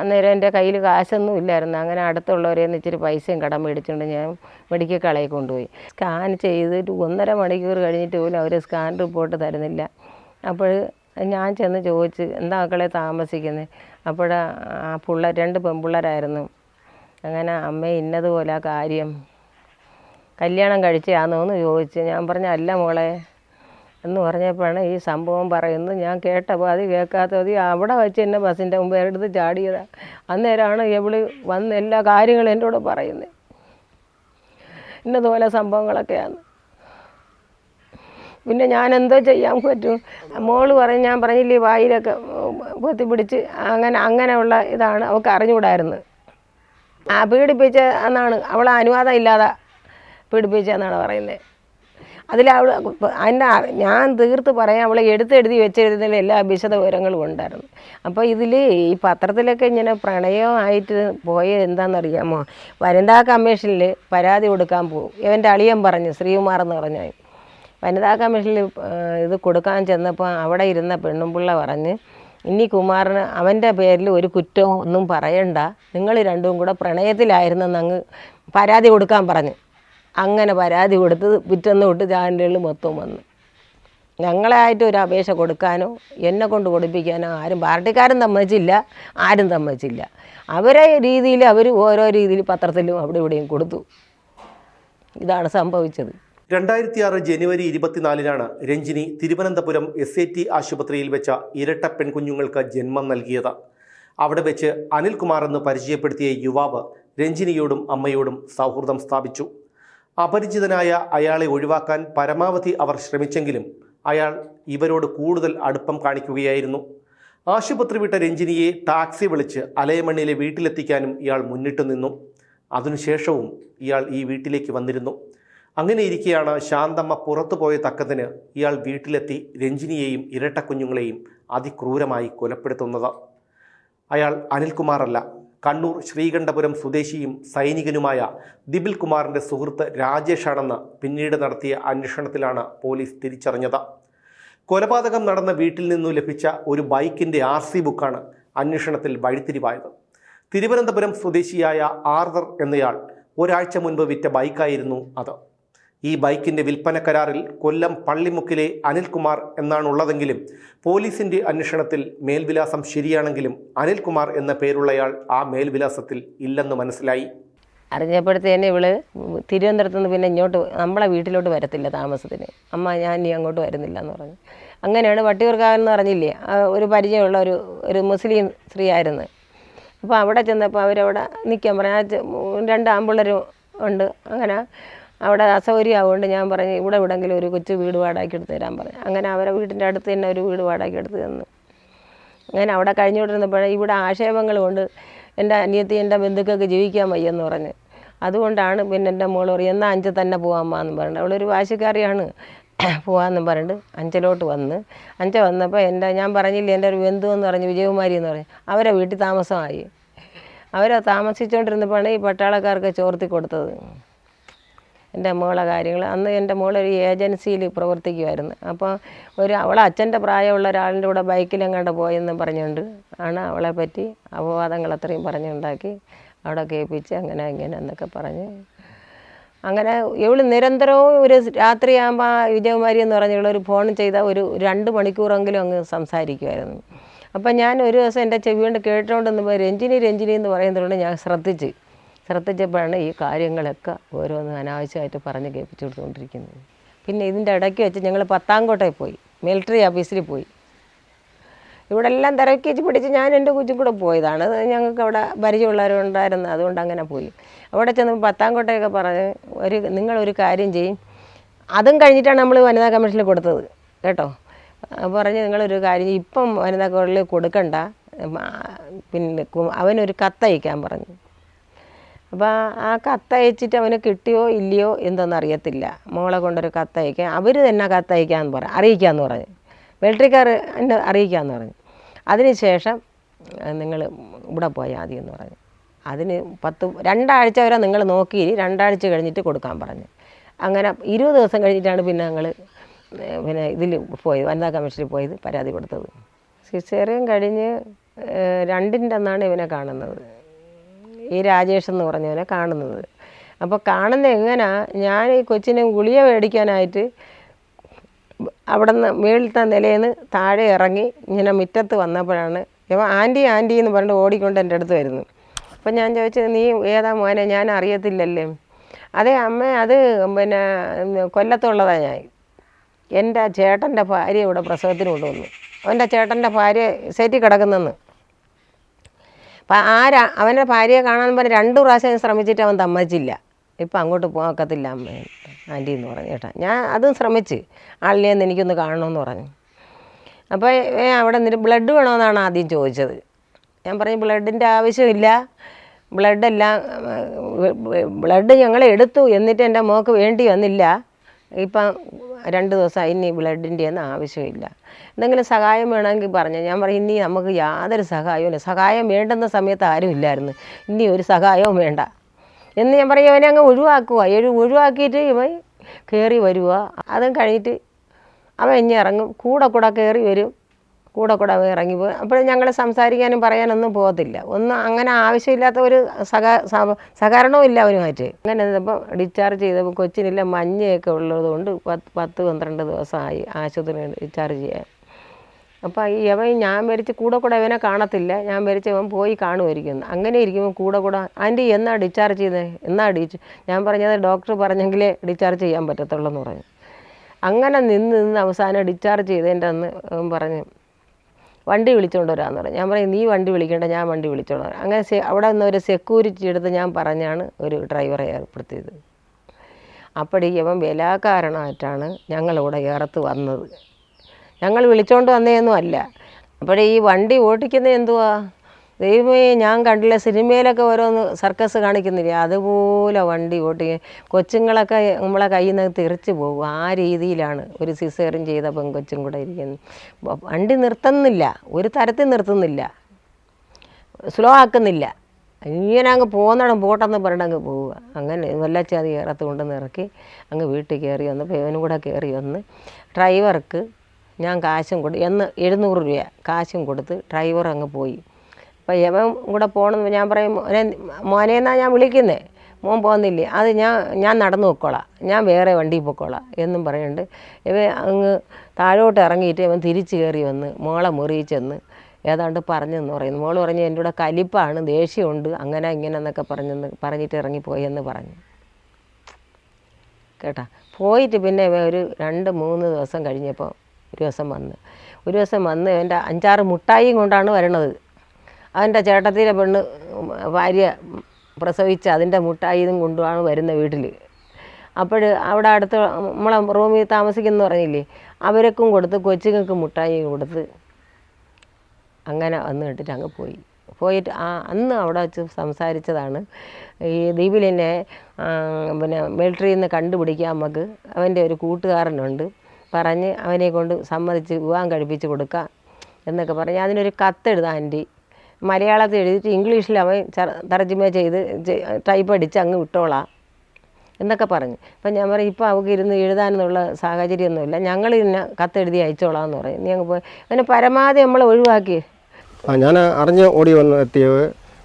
അന്നേരം എന്റെ കയ്യിൽ കാശൊന്നും ഇല്ലായിരുന്നു. അങ്ങനെ അടുത്തുള്ളവരെ നിന്ന് ഇച്ചിരി പൈസയും കടം മേടിച്ചുകൊണ്ട് ഞാൻ മെഡിക്കൽ കളയിൽ കൊണ്ടുപോയി. സ്കാൻ ചെയ്തിട്ട് ഒന്നര മണിക്കൂർ കഴിഞ്ഞിട്ട് പോലും അവർ സ്കാൻ റിപ്പോർട്ട് തരുന്നില്ല. അപ്പോൾ ഞാൻ ചെന്ന് ചോദിച്ച് എന്താ മക്കളെ താമസിക്കുന്നത് അപ്പോൾ ആ പിള്ളേർ രണ്ട് പെൺപിള്ളേരായിരുന്നു. അങ്ങനെ അമ്മ ഇന്നതുപോലെ ആ കാര്യം. കല്യാണം കഴിച്ചാന്നോ എന്ന് ചോദിച്ച്. ഞാൻ പറഞ്ഞ അല്ല മോളെ എന്ന് പറഞ്ഞപ്പോഴാണ് ഈ സംഭവം പറയുന്നത്. ഞാൻ കേട്ടപ്പോൾ അത് കേൾക്കാത്ത പതി അവിടെ വെച്ച് എന്നെ ബസ്സിന്റെ മുമ്പ് എടുത്ത് ചാടിയതാണ് അന്നേരമാണ് എവിൾ വന്ന് എല്ലാ കാര്യങ്ങളും എന്റെ കൂടെ പറയുന്നത് ഇന്നതുപോലെ സംഭവങ്ങളൊക്കെയാണ്. പിന്നെ ഞാൻ എന്തോ ചെയ്യാൻ പറ്റും? മോൾ പറഞ്ഞ് ഞാൻ പറഞ്ഞില്ലേ വായിലൊക്കെ പൊത്തി പിടിച്ച് അങ്ങനെ അങ്ങനെയുള്ള ഇതാണ് അവൾക്ക് അറിഞ്ഞുകൂടായിരുന്നത് ആ പീഡിപ്പിച്ച എന്നാണ് അവളെ അനുവാദം ഇല്ലാതെ പീഡിപ്പിച്ചെന്നാണ് പറയുന്നത് അതിൽ അവൾ അതിന്റെ ഞാൻ തീർത്ത് പറയാൻ അവളെ എടുത്തെഴുതി വെച്ചിരുന്നതിൽ എല്ലാ വിശദ വിവരങ്ങളും ഉണ്ടായിരുന്നു. അപ്പോൾ ഇതിൽ ഈ പത്രത്തിലൊക്കെ ഇങ്ങനെ പ്രണയമായിട്ട് പോയത് എന്താണെന്നറിയാമോ വനിതാ കമ്മീഷനിൽ പരാതി കൊടുക്കാൻ പോകും ഇവന്റെ അളിയൻ പറഞ്ഞു ശ്രീകുമാർ എന്ന് പറഞ്ഞു വനിതാ കമ്മീഷനിൽ ഇത് കൊടുക്കാൻ ചെന്നപ്പോൾ അവിടെ ഇരുന്ന പെണ്ണുമ്പിള്ള പറഞ്ഞ് ഇനി കുമാറിന് അവന്റെ പേരിൽ ഒരു കുറ്റവും ഒന്നും പറയണ്ട. നിങ്ങൾ രണ്ടും കൂടെ പ്രണയത്തിലായിരുന്നെന്ന് അങ്ങ് പരാതി കൊടുക്കാൻ പറഞ്ഞു. അങ്ങനെ പരാതി കൊടുത്ത് പിറ്റന്ന് തൊട്ട് ചാനലുകൾ മൊത്തം വന്നു. ഞങ്ങളായിട്ട് ഒരു അപേക്ഷ കൊടുക്കാനോ എന്നെ കൊണ്ട് കൊടുപ്പിക്കാനോ ആരും പാർട്ടിക്കാരും സമ്മതിച്ചില്ല ആരും സമ്മതിച്ചില്ല. അവരെ രീതിയിൽ അവർ ഓരോ രീതിയിൽ പത്രത്തിലും അവിടെ ഇവിടെയും കൊടുത്തു. ഇതാണ് സംഭവിച്ചത്. രണ്ടായിരത്തി ആറ് ജനുവരി ഇരുപത്തിനാലിനാണ് Ranjini Thiruvananthapuram S I T ആശുപത്രിയിൽ വെച്ച ഇരട്ട പെൺകുഞ്ഞുങ്ങൾക്ക് ജന്മം നൽകിയത്. അവിടെ വെച്ച് അനിൽകുമാർ എന്ന് പരിചയപ്പെടുത്തിയ യുവാവ് രഞ്ജിനിയോടും അമ്മയോടും സൗഹൃദം സ്ഥാപിച്ചു. അപരിചിതനായ അയാളെ ഒഴിവാക്കാൻ പരമാവധി അവർ ശ്രമിച്ചെങ്കിലും അയാൾ ഇവരോട് കൂടുതൽ അടുപ്പം കാണിക്കുകയായിരുന്നു. ആശുപത്രി വിട്ട രഞ്ജിനിയെ ടാക്സി വിളിച്ച് അലയമണ്ണിലെ വീട്ടിലെത്തിക്കാനും ഇയാൾ മുന്നിട്ട് നിന്നു. അതിനുശേഷവും ഇയാൾ ഈ വീട്ടിലേക്ക് വന്നിരുന്നു. അങ്ങനെ ഇരിക്കെയാണ് ശാന്തമ്മ പുറത്തു പോയ തക്കത്തിന് ഇയാൾ വീട്ടിലെത്തി രഞ്ജിനിയെയും ഇരട്ടക്കുഞ്ഞുങ്ങളെയും അതിക്രൂരമായി കൊലപ്പെടുത്തുന്നത്. അയാൾ അനിൽകുമാറല്ല കണ്ണൂർ ശ്രീകണ്ഠപുരം സ്വദേശിയും സൈനികനുമായ ദിബിൽ കുമാറിന്റെ സുഹൃത്ത് രാജേഷാണെന്ന് പിന്നീട് നടത്തിയ അന്വേഷണത്തിലാണ് പോലീസ് തിരിച്ചറിഞ്ഞത്. കൊലപാതകം നടന്ന വീട്ടിൽ നിന്നു ലഭിച്ച ഒരു ബൈക്കിന്റെ ആർ സി ബുക്കാണ് അന്വേഷണത്തിൽ വഴിത്തിരിവായത്. തിരുവനന്തപുരം സ്വദേശിയായ ആർദർ എന്നയാൾ ഒരാഴ്ച മുൻപ് വിറ്റ ബൈക്കായിരുന്നു അത്. ഈ ബൈക്കിന്റെ വിൽപ്പന കരാറിൽ കൊല്ലം പള്ളിമുക്കിലെ അനിൽകുമാർ എന്നാണുള്ളതെങ്കിലും പോലീസിന്റെ അന്വേഷണത്തിൽ മേൽവിലാസം ശരിയാണെങ്കിലും അനിൽകുമാർ എന്ന പേരുള്ളയാൾ ആ മേൽവിലാസത്തിൽ ഇല്ലെന്ന് മനസ്സിലായി. അറിഞ്ഞപ്പോഴത്തേന് ഇവൾ തിരുവനന്തപുരത്ത് നിന്ന് പിന്നെ ഇങ്ങോട്ട് നമ്മളെ വീട്ടിലോട്ട് വരത്തില്ല താമസത്തിന്. അമ്മ ഞാൻ ഇനി അങ്ങോട്ട് വരുന്നില്ല എന്ന് പറഞ്ഞു. അങ്ങനെയാണ് വട്ടിയൂർക്കാവൻ എന്ന് പറഞ്ഞില്ലേ ഒരു പരിചയമുള്ള ഒരു ഒരു മുസ്ലിം സ്ത്രീ ആയിരുന്നു അപ്പോൾ അവിടെ ചെന്നപ്പോൾ അവരവിടെ നിൽക്കാൻ പറഞ്ഞു. രണ്ട് ആമ്പിള്ളേരും ഉണ്ട്. അങ്ങനെ അവിടെ അസൗകര്യമാവുകൊണ്ട് ഞാൻ പറഞ്ഞു ഇവിടെ എവിടെങ്കിലും ഒരു കൊച്ചു വീട് വാടകയ്ക്ക് എടുത്ത് തരാൻ പറഞ്ഞു. അങ്ങനെ അവരെ വീടിന്റെ അടുത്ത് തന്നെ ഒരു വീട് വാടകയ്ക്ക് എടുത്ത് തന്നു. അങ്ങനെ അവിടെ കഴിഞ്ഞുകൊണ്ടിരുന്നപ്പോഴേ ഇവിടെ ആക്ഷേപങ്ങൾ കൊണ്ട് എന്റെ അനിയത്തി എന്റെ ബന്ധുക്കൾക്ക് ജീവിക്കാൻ വയ്യെന്ന് പറഞ്ഞ്. അതുകൊണ്ടാണ് പിന്നെ എന്റെ മോൾ പറയും എന്നാൽ അഞ്ച് തന്നെ പോകാമ്മ എന്ന് പറഞ്ഞിട്ട്. അവളൊരു വാശിക്കാരിയാണ് പോകാമെന്നും പറഞ്ഞിട്ട് അഞ്ചലോട്ട് വന്ന്. അഞ്ച വന്നപ്പോൾ എന്റെ ഞാൻ പറഞ്ഞില്ലേ എന്റെ ഒരു ബന്ധു എന്ന് പറഞ്ഞു വിജയകുമാരി എന്ന് പറഞ്ഞു അവരെ വീട്ടിൽ താമസമായി. അവരെ താമസിച്ചുകൊണ്ടിരുന്നപ്പോഴാണ് ഈ പട്ടാളക്കാർക്ക് ചോർത്തി കൊടുത്തത്. എന്റെ മോളെ കാര്യങ്ങൾ. അന്ന് എന്റെ മോളൊരു ഏജൻസിയിൽ പ്രവർത്തിക്കുമായിരുന്നു. അപ്പോൾ ഒരു അവളെ അച്ഛന്റെ പ്രായമുള്ള ഒരാളിന്റെ കൂടെ ബൈക്കിലെങ്ങാണ്ട് പോയെന്ന് പറഞ്ഞുകൊണ്ട് ആണ് അവളെ പറ്റി അപവാദങ്ങൾ അത്രയും പറഞ്ഞുണ്ടാക്കി അവിടെ കേൾപ്പിച്ച് അങ്ങനെ ഇങ്ങനെ എന്നൊക്കെ പറഞ്ഞ് അങ്ങനെ ഇവൾ നിരന്തരവും ഒരു രാത്രിയാകുമ്പോൾ വിജയകുമാരി എന്ന് പറഞ്ഞ ഒരു ഫോൺ ചെയ്താൽ ഒരു രണ്ട് മണിക്കൂറെങ്കിലും അങ്ങ് സംസാരിക്കുമായിരുന്നു. അപ്പം ഞാൻ ഒരു ദിവസം എന്റെ ചെവി കൊണ്ട് പോയി രഞ്ജിനി രഞ്ജിനി എന്ന് പറയുന്നതുകൊണ്ട് ഞാൻ ശ്രദ്ധിച്ച്. ശ്രദ്ധിച്ചപ്പോഴാണ് ഈ കാര്യങ്ങളൊക്കെ ഓരോന്ന് അനാവശ്യമായിട്ട് പറഞ്ഞ് കേൾപ്പിച്ചു കൊടുത്തുകൊണ്ടിരിക്കുന്നത് പിന്നെ ഇതിന്റെ ഇടയ്ക്ക് വെച്ച് ഞങ്ങൾ പത്താംകോട്ടയിൽ പോയി മിലിറ്ററി ഓഫീസിൽ പോയി. ഇവിടെ എല്ലാം തിരക്കിച്ച് പിടിച്ച് ഞാൻ എന്റെ കുച്ചും കൂടെ പോയതാണ്. ഞങ്ങൾക്ക് അവിടെ പരിചയമുള്ളവരുണ്ടായിരുന്നു അതുകൊണ്ട് അങ്ങനെ പോയി. അവിടെ ചെന്ന് പത്താംകോട്ടയൊക്കെ പറഞ്ഞ് ഒരു നിങ്ങളൊരു കാര്യം ചെയ്യും അതും കഴിഞ്ഞിട്ടാണ് നമ്മൾ വനിതാ കമ്മീഷനിൽ കൊടുത്തത് കേട്ടോ. പറഞ്ഞ് നിങ്ങളൊരു കാര്യം ഇപ്പം വനിതാ കോളിൽ കൊടുക്കണ്ട പിന്നെ അവനൊരു കത്തയക്കാൻ പറഞ്ഞു. അപ്പോൾ ആ കത്തയച്ചിട്ട് അവന് കിട്ടിയോ ഇല്ലയോ എന്തെന്ന് അറിയത്തില്ല. മോളെ കൊണ്ടൊരു കത്തയക്കാൻ അവർ തന്നെ കത്തയക്കാമെന്ന് പറഞ്ഞു അറിയിക്കാമെന്ന് പറഞ്ഞു. മിലിറ്ററിക്കാർ എന്നെ അറിയിക്കാമെന്ന് പറഞ്ഞു. അതിനുശേഷം നിങ്ങൾ ഇവിടെ പോയാൽ മതി എന്ന് പറഞ്ഞു. അതിന് പത്ത് രണ്ടാഴ്ച വരെ നിങ്ങൾ നോക്കി രണ്ടാഴ്ച കഴിഞ്ഞിട്ട് കൊടുക്കാൻ പറഞ്ഞു. അങ്ങനെ ഇരുപത് ദിവസം കഴിഞ്ഞിട്ടാണ് പിന്നെ ഞങ്ങൾ പിന്നെ ഇതിൽ പോയത് വനിതാ കമ്മീഷനിൽ പോയത് പരാതി കൊടുത്തത് സിസേറിയും കഴിഞ്ഞ് രണ്ടിന്റെ അന്നാണ് ഇവനെ കാണുന്നത്. ഈ രാജേഷ് എന്ന് പറഞ്ഞവനെ കാണുന്നത്. അപ്പോൾ കാണുന്ന എങ്ങനാ ഞാൻ ഈ കൊച്ചിനെ ഗുളിക മേടിക്കാനായിട്ട് അവിടെ നിന്ന് മേളിലത്തെ നിലയിൽ നിന്ന് താഴെ ഇറങ്ങി ഇങ്ങനെ മുറ്റത്ത് വന്നപ്പോഴാണ് ഇവ ആന്റി ആന്റി എന്ന് പറഞ്ഞിട്ട് ഓടിക്കൊണ്ട് എന്റെ അടുത്ത് വരുന്നു അപ്പം ഞാൻ ചോദിച്ചത് നീ ഏതാ മോനെ? ഞാൻ അറിയത്തില്ലല്ലേ? അതെ അമ്മ അത് പിന്നെ കൊല്ലത്തുള്ളതാണ് ഞാൻ. എന്റെ ചേട്ടന്റെ ഭാര്യ ഇവിടെ പ്രസവത്തിന് കൊണ്ടുവന്നു. അവന്റെ ചേട്ടന്റെ ഭാര്യ സെറ്റി കിടക്കുന്നെന്ന്. അപ്പം ആ അവന്റെ ഭാര്യയെ കാണാൻ പറഞ്ഞ് രണ്ട് പ്രാവശ്യം ശ്രമിച്ചിട്ട് അവൻ തമ്മച്ചില്ല ഇപ്പം അങ്ങോട്ട് പോകാൻ ഒക്കത്തില്ല അമ്മ ആന്റി എന്ന് പറഞ്ഞു കേട്ടാ. ഞാൻ അതും ശ്രമിച്ച് ആളിനെയെന്ന് എനിക്കൊന്ന് കാണണമെന്ന് പറഞ്ഞു. അപ്പോൾ അവിടെ നിന്ന് ബ്ലഡ് വേണമെന്നാണ് ആദ്യം ചോദിച്ചത്. ഞാൻ പറഞ്ഞു ബ്ലഡിന്റെ ആവശ്യമില്ല. ബ്ലഡെല്ലാം ബ്ലഡ് ഞങ്ങൾ എടുത്തു. എന്നിട്ട് എന്റെ മോക്ക് വേണ്ടി വന്നില്ല. ഇപ്പം രണ്ട് ദിവസം ഇനി ബ്ലഡിന്റെ ഒന്നും ആവശ്യമില്ല. എന്തെങ്കിലും സഹായം വേണമെങ്കിൽ പറഞ്ഞു ഞാൻ പറയും ഇനി നമുക്ക് യാതൊരു സഹായവും ഇല്ല. സഹായം വേണ്ടുന്ന സമയത്ത് ആരും ഇല്ലായിരുന്നു. ഇനി ഒരു സഹായവും വേണ്ട. എന്ന് ഞാൻ പറയും അവനെ അങ്ങ് ഒഴിവാക്കുക. ഒഴിവാക്കിയിട്ട് ഇവൻ കയറി വരുക അതും കഴിഞ്ഞിട്ട് അവൻ ഇനി ഇറങ്ങും. കൂടെ കൂടെ കയറി വരും. കൂടെ കൂടെ ഇറങ്ങി പോകും അപ്പോഴും ഞങ്ങൾ സംസാരിക്കാനും പറയാനൊന്നും പോകത്തില്ല. ഒന്നും അങ്ങനെ ആവശ്യമില്ലാത്ത ഒരു സഹ സഹ- സഹകരണവും ഇല്ല അവനുമായിട്ട് അങ്ങനെ ഇപ്പം ഡിസ്ചാർജ് ചെയ്തപ്പോൾ കൊച്ചിനില്ല മഞ്ഞയൊക്കെ ഉള്ളതുകൊണ്ട് പത്ത് പത്ത് പന്ത്രണ്ട് ദിവസമായി ആശുപത്രി ഡിസ്ചാർജ് ചെയ്യാൻ. അപ്പോൾ അവൻ ഞാൻ മരിച്ച് കൂടെ കൂടെ അവനെ കാണത്തില്ല. ഞാൻ മരിച്ച് അവൻ പോയി കാണുമായിരിക്കുന്നു അങ്ങനെ ഇരിക്കുമ്പോൾ കൂടെ കൂടെ ആന്റി എന്നാ ഡിസ്ചാർജ് ചെയ്യുന്നത് എന്നാ ഡിച്ച് ഞാൻ പറഞ്ഞത് ഡോക്ടർ പറഞ്ഞെങ്കിലേ ഡിസ്ചാർജ് ചെയ്യാൻ പറ്റത്തുള്ളൂ എന്ന് പറഞ്ഞു. അങ്ങനെ നിന്ന് നിന്ന് അവസാനം ഡിസ്ചാർജ് ചെയ്തതിന്റെ അന്ന് പറഞ്ഞു വണ്ടി വിളിച്ചുകൊണ്ട് വരാമെന്ന് പറഞ്ഞു. ഞാൻ പറയും നീ വണ്ടി വിളിക്കേണ്ട ഞാൻ വണ്ടി വിളിച്ചോണ്ട് അങ്ങനെ അവിടെ നിന്ന് ഒരു സെക്യൂരിറ്റി എടുത്ത് ഞാൻ പറഞ്ഞാണ് ഒരു ഡ്രൈവറെ ഏർപ്പെടുത്തിയത്. അപ്പോഴേ ഇവൻ കാരണമായിട്ടാണ് ഞങ്ങളിവിടെ ഏറത്ത് വന്നത്. ഞങ്ങൾ വിളിച്ചോണ്ട് വന്നതൊന്നും അല്ല അപ്പോഴേ ഈ വണ്ടി ഓടിക്കുന്നത് എന്തുവാ ദൈവമേ ഞാൻ കണ്ടില്ല. സിനിമയിലൊക്കെ ഓരോന്ന് സർക്കസ് കാണിക്കുന്നില്ലേ? അതുപോലെ വണ്ടി ഓട്ടി കൊച്ചുങ്ങളൊക്കെ നമ്മളെ കയ്യിൽ നിന്ന് തെറിച്ച് പോകും. ആ രീതിയിലാണ് ഒരു സിസേറിൻ ചെയ്ത പെൺകൊച്ചും കൂടെ ഇരിക്കുന്നത്. വണ്ടി നിർത്തുന്നില്ല. ഒരു തരത്തിൽ നിർത്തുന്നില്ല. സ്ലോ ആക്കുന്നില്ല. ഇങ്ങനെ അങ്ങ് പോകുന്നിടം പോട്ടെന്ന് പറഞ്ഞിട്ട് അങ്ങ് പോവുക. അങ്ങനെ വല്ലച്ചാതി ഏറത്ത് കൊണ്ടുവന്ന് ഇറക്കി അങ്ങ് വീട്ടിൽ കയറി വന്ന് പേവനും കൂടെ കയറി വന്ന് ഡ്രൈവർക്ക് ഞാൻ കാശും കൊടു എന്ന് എഴുന്നൂറ് രൂപ കാശും കൊടുത്ത് ഡ്രൈവർ അങ്ങ് പോയി. അപ്പോൾ യവൻ കൂടെ പോകണമെന്ന് ഞാൻ പറയും മോനെ മോനെ എന്നാ ഞാൻ വിളിക്കുന്നേ? മോൻ പോകുന്നില്ലേ അത് ഞാൻ ഞാൻ നടന്നു പൊക്കോളാം. ഞാൻ വേറെ വണ്ടിയിൽ പൊക്കോളാം എന്നും പറയുന്നുണ്ട്. ഇവ അങ്ങ് താഴോട്ട് ഇറങ്ങിയിട്ട് ഇവൻ തിരിച്ചു കയറി വന്ന് മോളെ മുറിയിൽ ചെന്ന് ഏതാണ്ട് പറഞ്ഞെന്ന് പറയുന്നു. മോൾ പറഞ്ഞു എന്റെ കൂടെ കലിപ്പാണ് ദേഷ്യമുണ്ട് അങ്ങനെ ഇങ്ങനെ എന്നൊക്കെ പറഞ്ഞെന്ന് പറഞ്ഞിട്ട് ഇറങ്ങിപ്പോയെന്ന് പറഞ്ഞു. കേട്ടാ? പോയിട്ട് പിന്നെ ഒരു രണ്ട് മൂന്ന് ദിവസം കഴിഞ്ഞപ്പോൾ ഒരു ദിവസം വന്ന് ഒരു ദിവസം വന്ന് എന്റെ അഞ്ചാറ് മുട്ടായിയും കൊണ്ടാണ് വരണത്. അവന്റെ ചേട്ടത്തിന്റെ പെണ്ണ് ഭാര്യ പ്രസവിച്ച് അതിന്റെ മുട്ടായിയും കൊണ്ടുമാണ് വരുന്ന വീട്ടിൽ അപ്പോൾ അവിടെ അടുത്ത് നമ്മളെ റൂമിൽ താമസിക്കുന്നു പറഞ്ഞില്ലേ അവർക്കും കൊടുത്ത് കൊച്ചുങ്ങൾക്ക് മുട്ടായി കൊടുത്ത് അങ്ങനെ വന്ന് കണ്ടിട്ട് അങ്ങ് പോയി. പോയിട്ട് ആ അന്ന് അവിടെ വെച്ച് സംസാരിച്ചതാണ്. ഈ ദീപിലിനെ പിന്നെ മിലിറ്ററിയിൽ നിന്ന് കണ്ടുപിടിക്കാൻ നമുക്ക് അവന്റെ ഒരു കൂട്ടുകാരനുണ്ട്. പറഞ്ഞ് അവനെ കൊണ്ട് സമ്മതിച്ച് വിവാഹം കഴിപ്പിച്ച് കൊടുക്കാം എന്നൊക്കെ പറഞ്ഞ് അതിനൊരു കത്തെഴുതാൻ ആന്റി മലയാളത്തിൽ എഴുതിയിട്ട് ഇംഗ്ലീഷിൽ അവൻ തർജമ ചെയ്ത് ടൈപ്പ് അടിച്ച് അങ്ങ് വിട്ടോളാം. എന്നൊക്കെ പറഞ്ഞു. അപ്പം ഞാൻ പറയും ഇപ്പോൾ അവൾക്ക് ഇരുന്ന് എഴുതാനെന്നുള്ള സാഹചര്യമൊന്നുമില്ല. ഞങ്ങൾ ഇന്നെ കത്തെഴുതി അയച്ചോളാം എന്ന് പറയും. നീ അങ്ങ് പോയി അങ്ങനെ പരമാവധി നമ്മൾ ഒഴിവാക്കി. ആ ഞാൻ അറിഞ്ഞ് ഓടി വന്ന് എത്തിയത്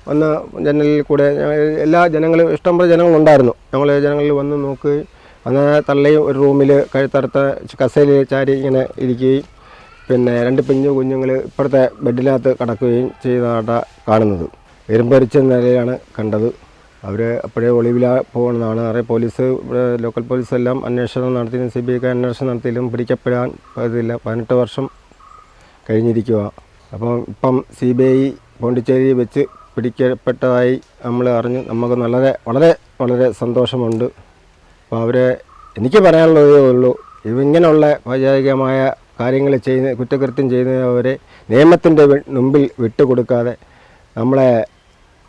വന്ന ജനലിൽ കൂടെ എല്ലാ ജനങ്ങളും ഇഷ്ടംപോലെ ജനങ്ങളുണ്ടായിരുന്നു ഞങ്ങൾ ജനങ്ങളിൽ വന്ന് നോക്കുകയും അങ്ങനെ തള്ളയും ഒരു റൂമിൽ കഴുത്തറുത്ത കസേരയിൽ ചാരി ഇങ്ങനെ ഇരിക്കുകയും പിന്നെ രണ്ട് പെഞ്ഞു കുഞ്ഞുങ്ങൾ ഇപ്പോഴത്തെ ബെഡിനകത്ത് കിടക്കുകയും ചെയ്തതായിട്ടാണ് കാണുന്നത്. എരുമ്പരിച്ച നിലയിലാണ് കണ്ടത്. അവർ അപ്പോഴേ ഒളിവില പോകുന്നതാണ്. അറിയാം പോലീസ് ലോക്കൽ പോലീസ് എല്ലാം അന്വേഷണം നടത്തി സി ബി ഐക്ക് അന്വേഷണം നടത്തിയാലും പിടിക്കപ്പെടാൻ സാധ്യതയില്ല. പതിനെട്ട് വർഷം കഴിഞ്ഞിരിക്കുക. അപ്പം ഇപ്പം സി ബി ഐ പോണ്ടിച്ചേരി വെച്ച് പിടിക്കപ്പെട്ടതായി നമ്മൾ അറിഞ്ഞ് നമുക്ക് വളരെ വളരെ വളരെ സന്തോഷമുണ്ട്. അപ്പോൾ അവരെ എനിക്ക് പറയാനുള്ളതേ ഉള്ളൂ ഇങ്ങനെയുള്ള വൈചാരികമായ കാര്യങ്ങൾ ചെയ്യുന്ന കുറ്റകൃത്യം ചെയ്യുന്നവരെ നിയമത്തിന്റെ മുമ്പിൽ വിട്ടുകൊടുക്കാതെ നമ്മളെ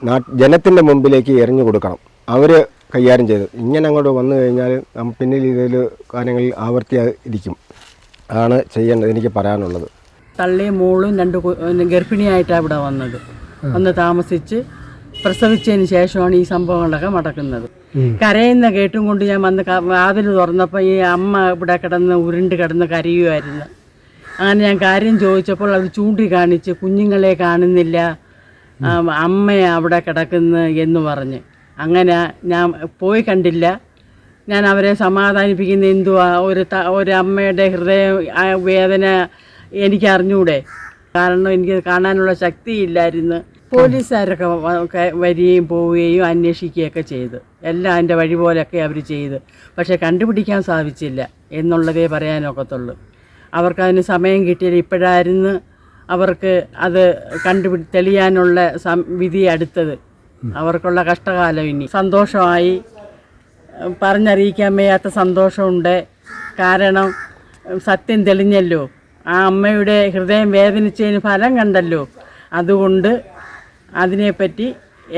നാ ജനത്തിന്റെ മുമ്പിലേക്ക് എറിഞ്ഞു കൊടുക്കണം. അവർ കൈകാര്യം ചെയ്തു. ഇങ്ങനെ അങ്ങോട്ട് വന്നു കഴിഞ്ഞാൽ പിന്നിൽ ഇതിൽ കാര്യങ്ങളിൽ ആവർത്തിയായിരിക്കും. ആണ് ചെയ്യേണ്ടത് എനിക്ക് പറയാനുള്ളത്. തള്ളിയും മോളും രണ്ട് ഗർഭിണിയായിട്ടാണ് ഇവിടെ വന്നത്. വന്ന് താമസിച്ച് പ്രസവിച്ചതിന് ശേഷമാണ് ഈ സംഭവങ്ങളൊക്കെ നടക്കുന്നത്. കരയുന്ന കേട്ടും കൊണ്ട് ഞാൻ വന്ന് വാതിൽ തുറന്നപ്പോൾ ഈ അമ്മ ഇവിടെ കിടന്ന് ഉരുണ്ട് കിടന്ന് കരയുമായിരുന്നു അങ്ങനെ ഞാൻ കാര്യം ചോദിച്ചപ്പോൾ അവർ ചൂണ്ടിക്കാണിച്ച് കുഞ്ഞുങ്ങളെ കാണുന്നില്ല അമ്മ അവിടെ കിടക്കുന്നു എന്ന് പറഞ്ഞ്. അങ്ങനെ ഞാൻ പോയി കണ്ടില്ല. ഞാൻ അവരെ സമാധാനിപ്പിക്കുന്ന എന്തുവാ? ഒരു ത ഒരു അമ്മയുടെ ഹൃദയം വേദന എനിക്കറിഞ്ഞൂടെ? കാരണം എനിക്ക് കാണാനുള്ള ശക്തിയില്ലായിരുന്നു. പോലീസുകാരൊക്കെ വരികയും പോവുകയും അന്വേഷിക്കുകയൊക്കെ ചെയ്തു. എല്ലാം എന്റെ വഴി പോലെയൊക്കെ അവർ ചെയ്ത്. പക്ഷേ കണ്ടുപിടിക്കാൻ സാധിച്ചില്ല എന്നുള്ളതേ പറയാനൊക്കത്തുള്ളൂ. അവർക്കതിന് സമയം കിട്ടിയില്ല. ഇപ്പോഴായിരുന്നു അവർക്ക് അത് കണ്ടുപിടി തെളിയാനുള്ള വിധി അടുത്തത്. അവർക്കുള്ള കഷ്ടകാലം ഇനി. സന്തോഷമായി. പറഞ്ഞറിയിക്കാൻ വയ്യാത്ത സന്തോഷമുണ്ട്. കാരണം സത്യം തെളിഞ്ഞല്ലോ. ആ അമ്മയുടെ ഹൃദയം വേദനിച്ചതിന് ഫലം കണ്ടല്ലോ. അതുകൊണ്ട് അതിനെപ്പറ്റി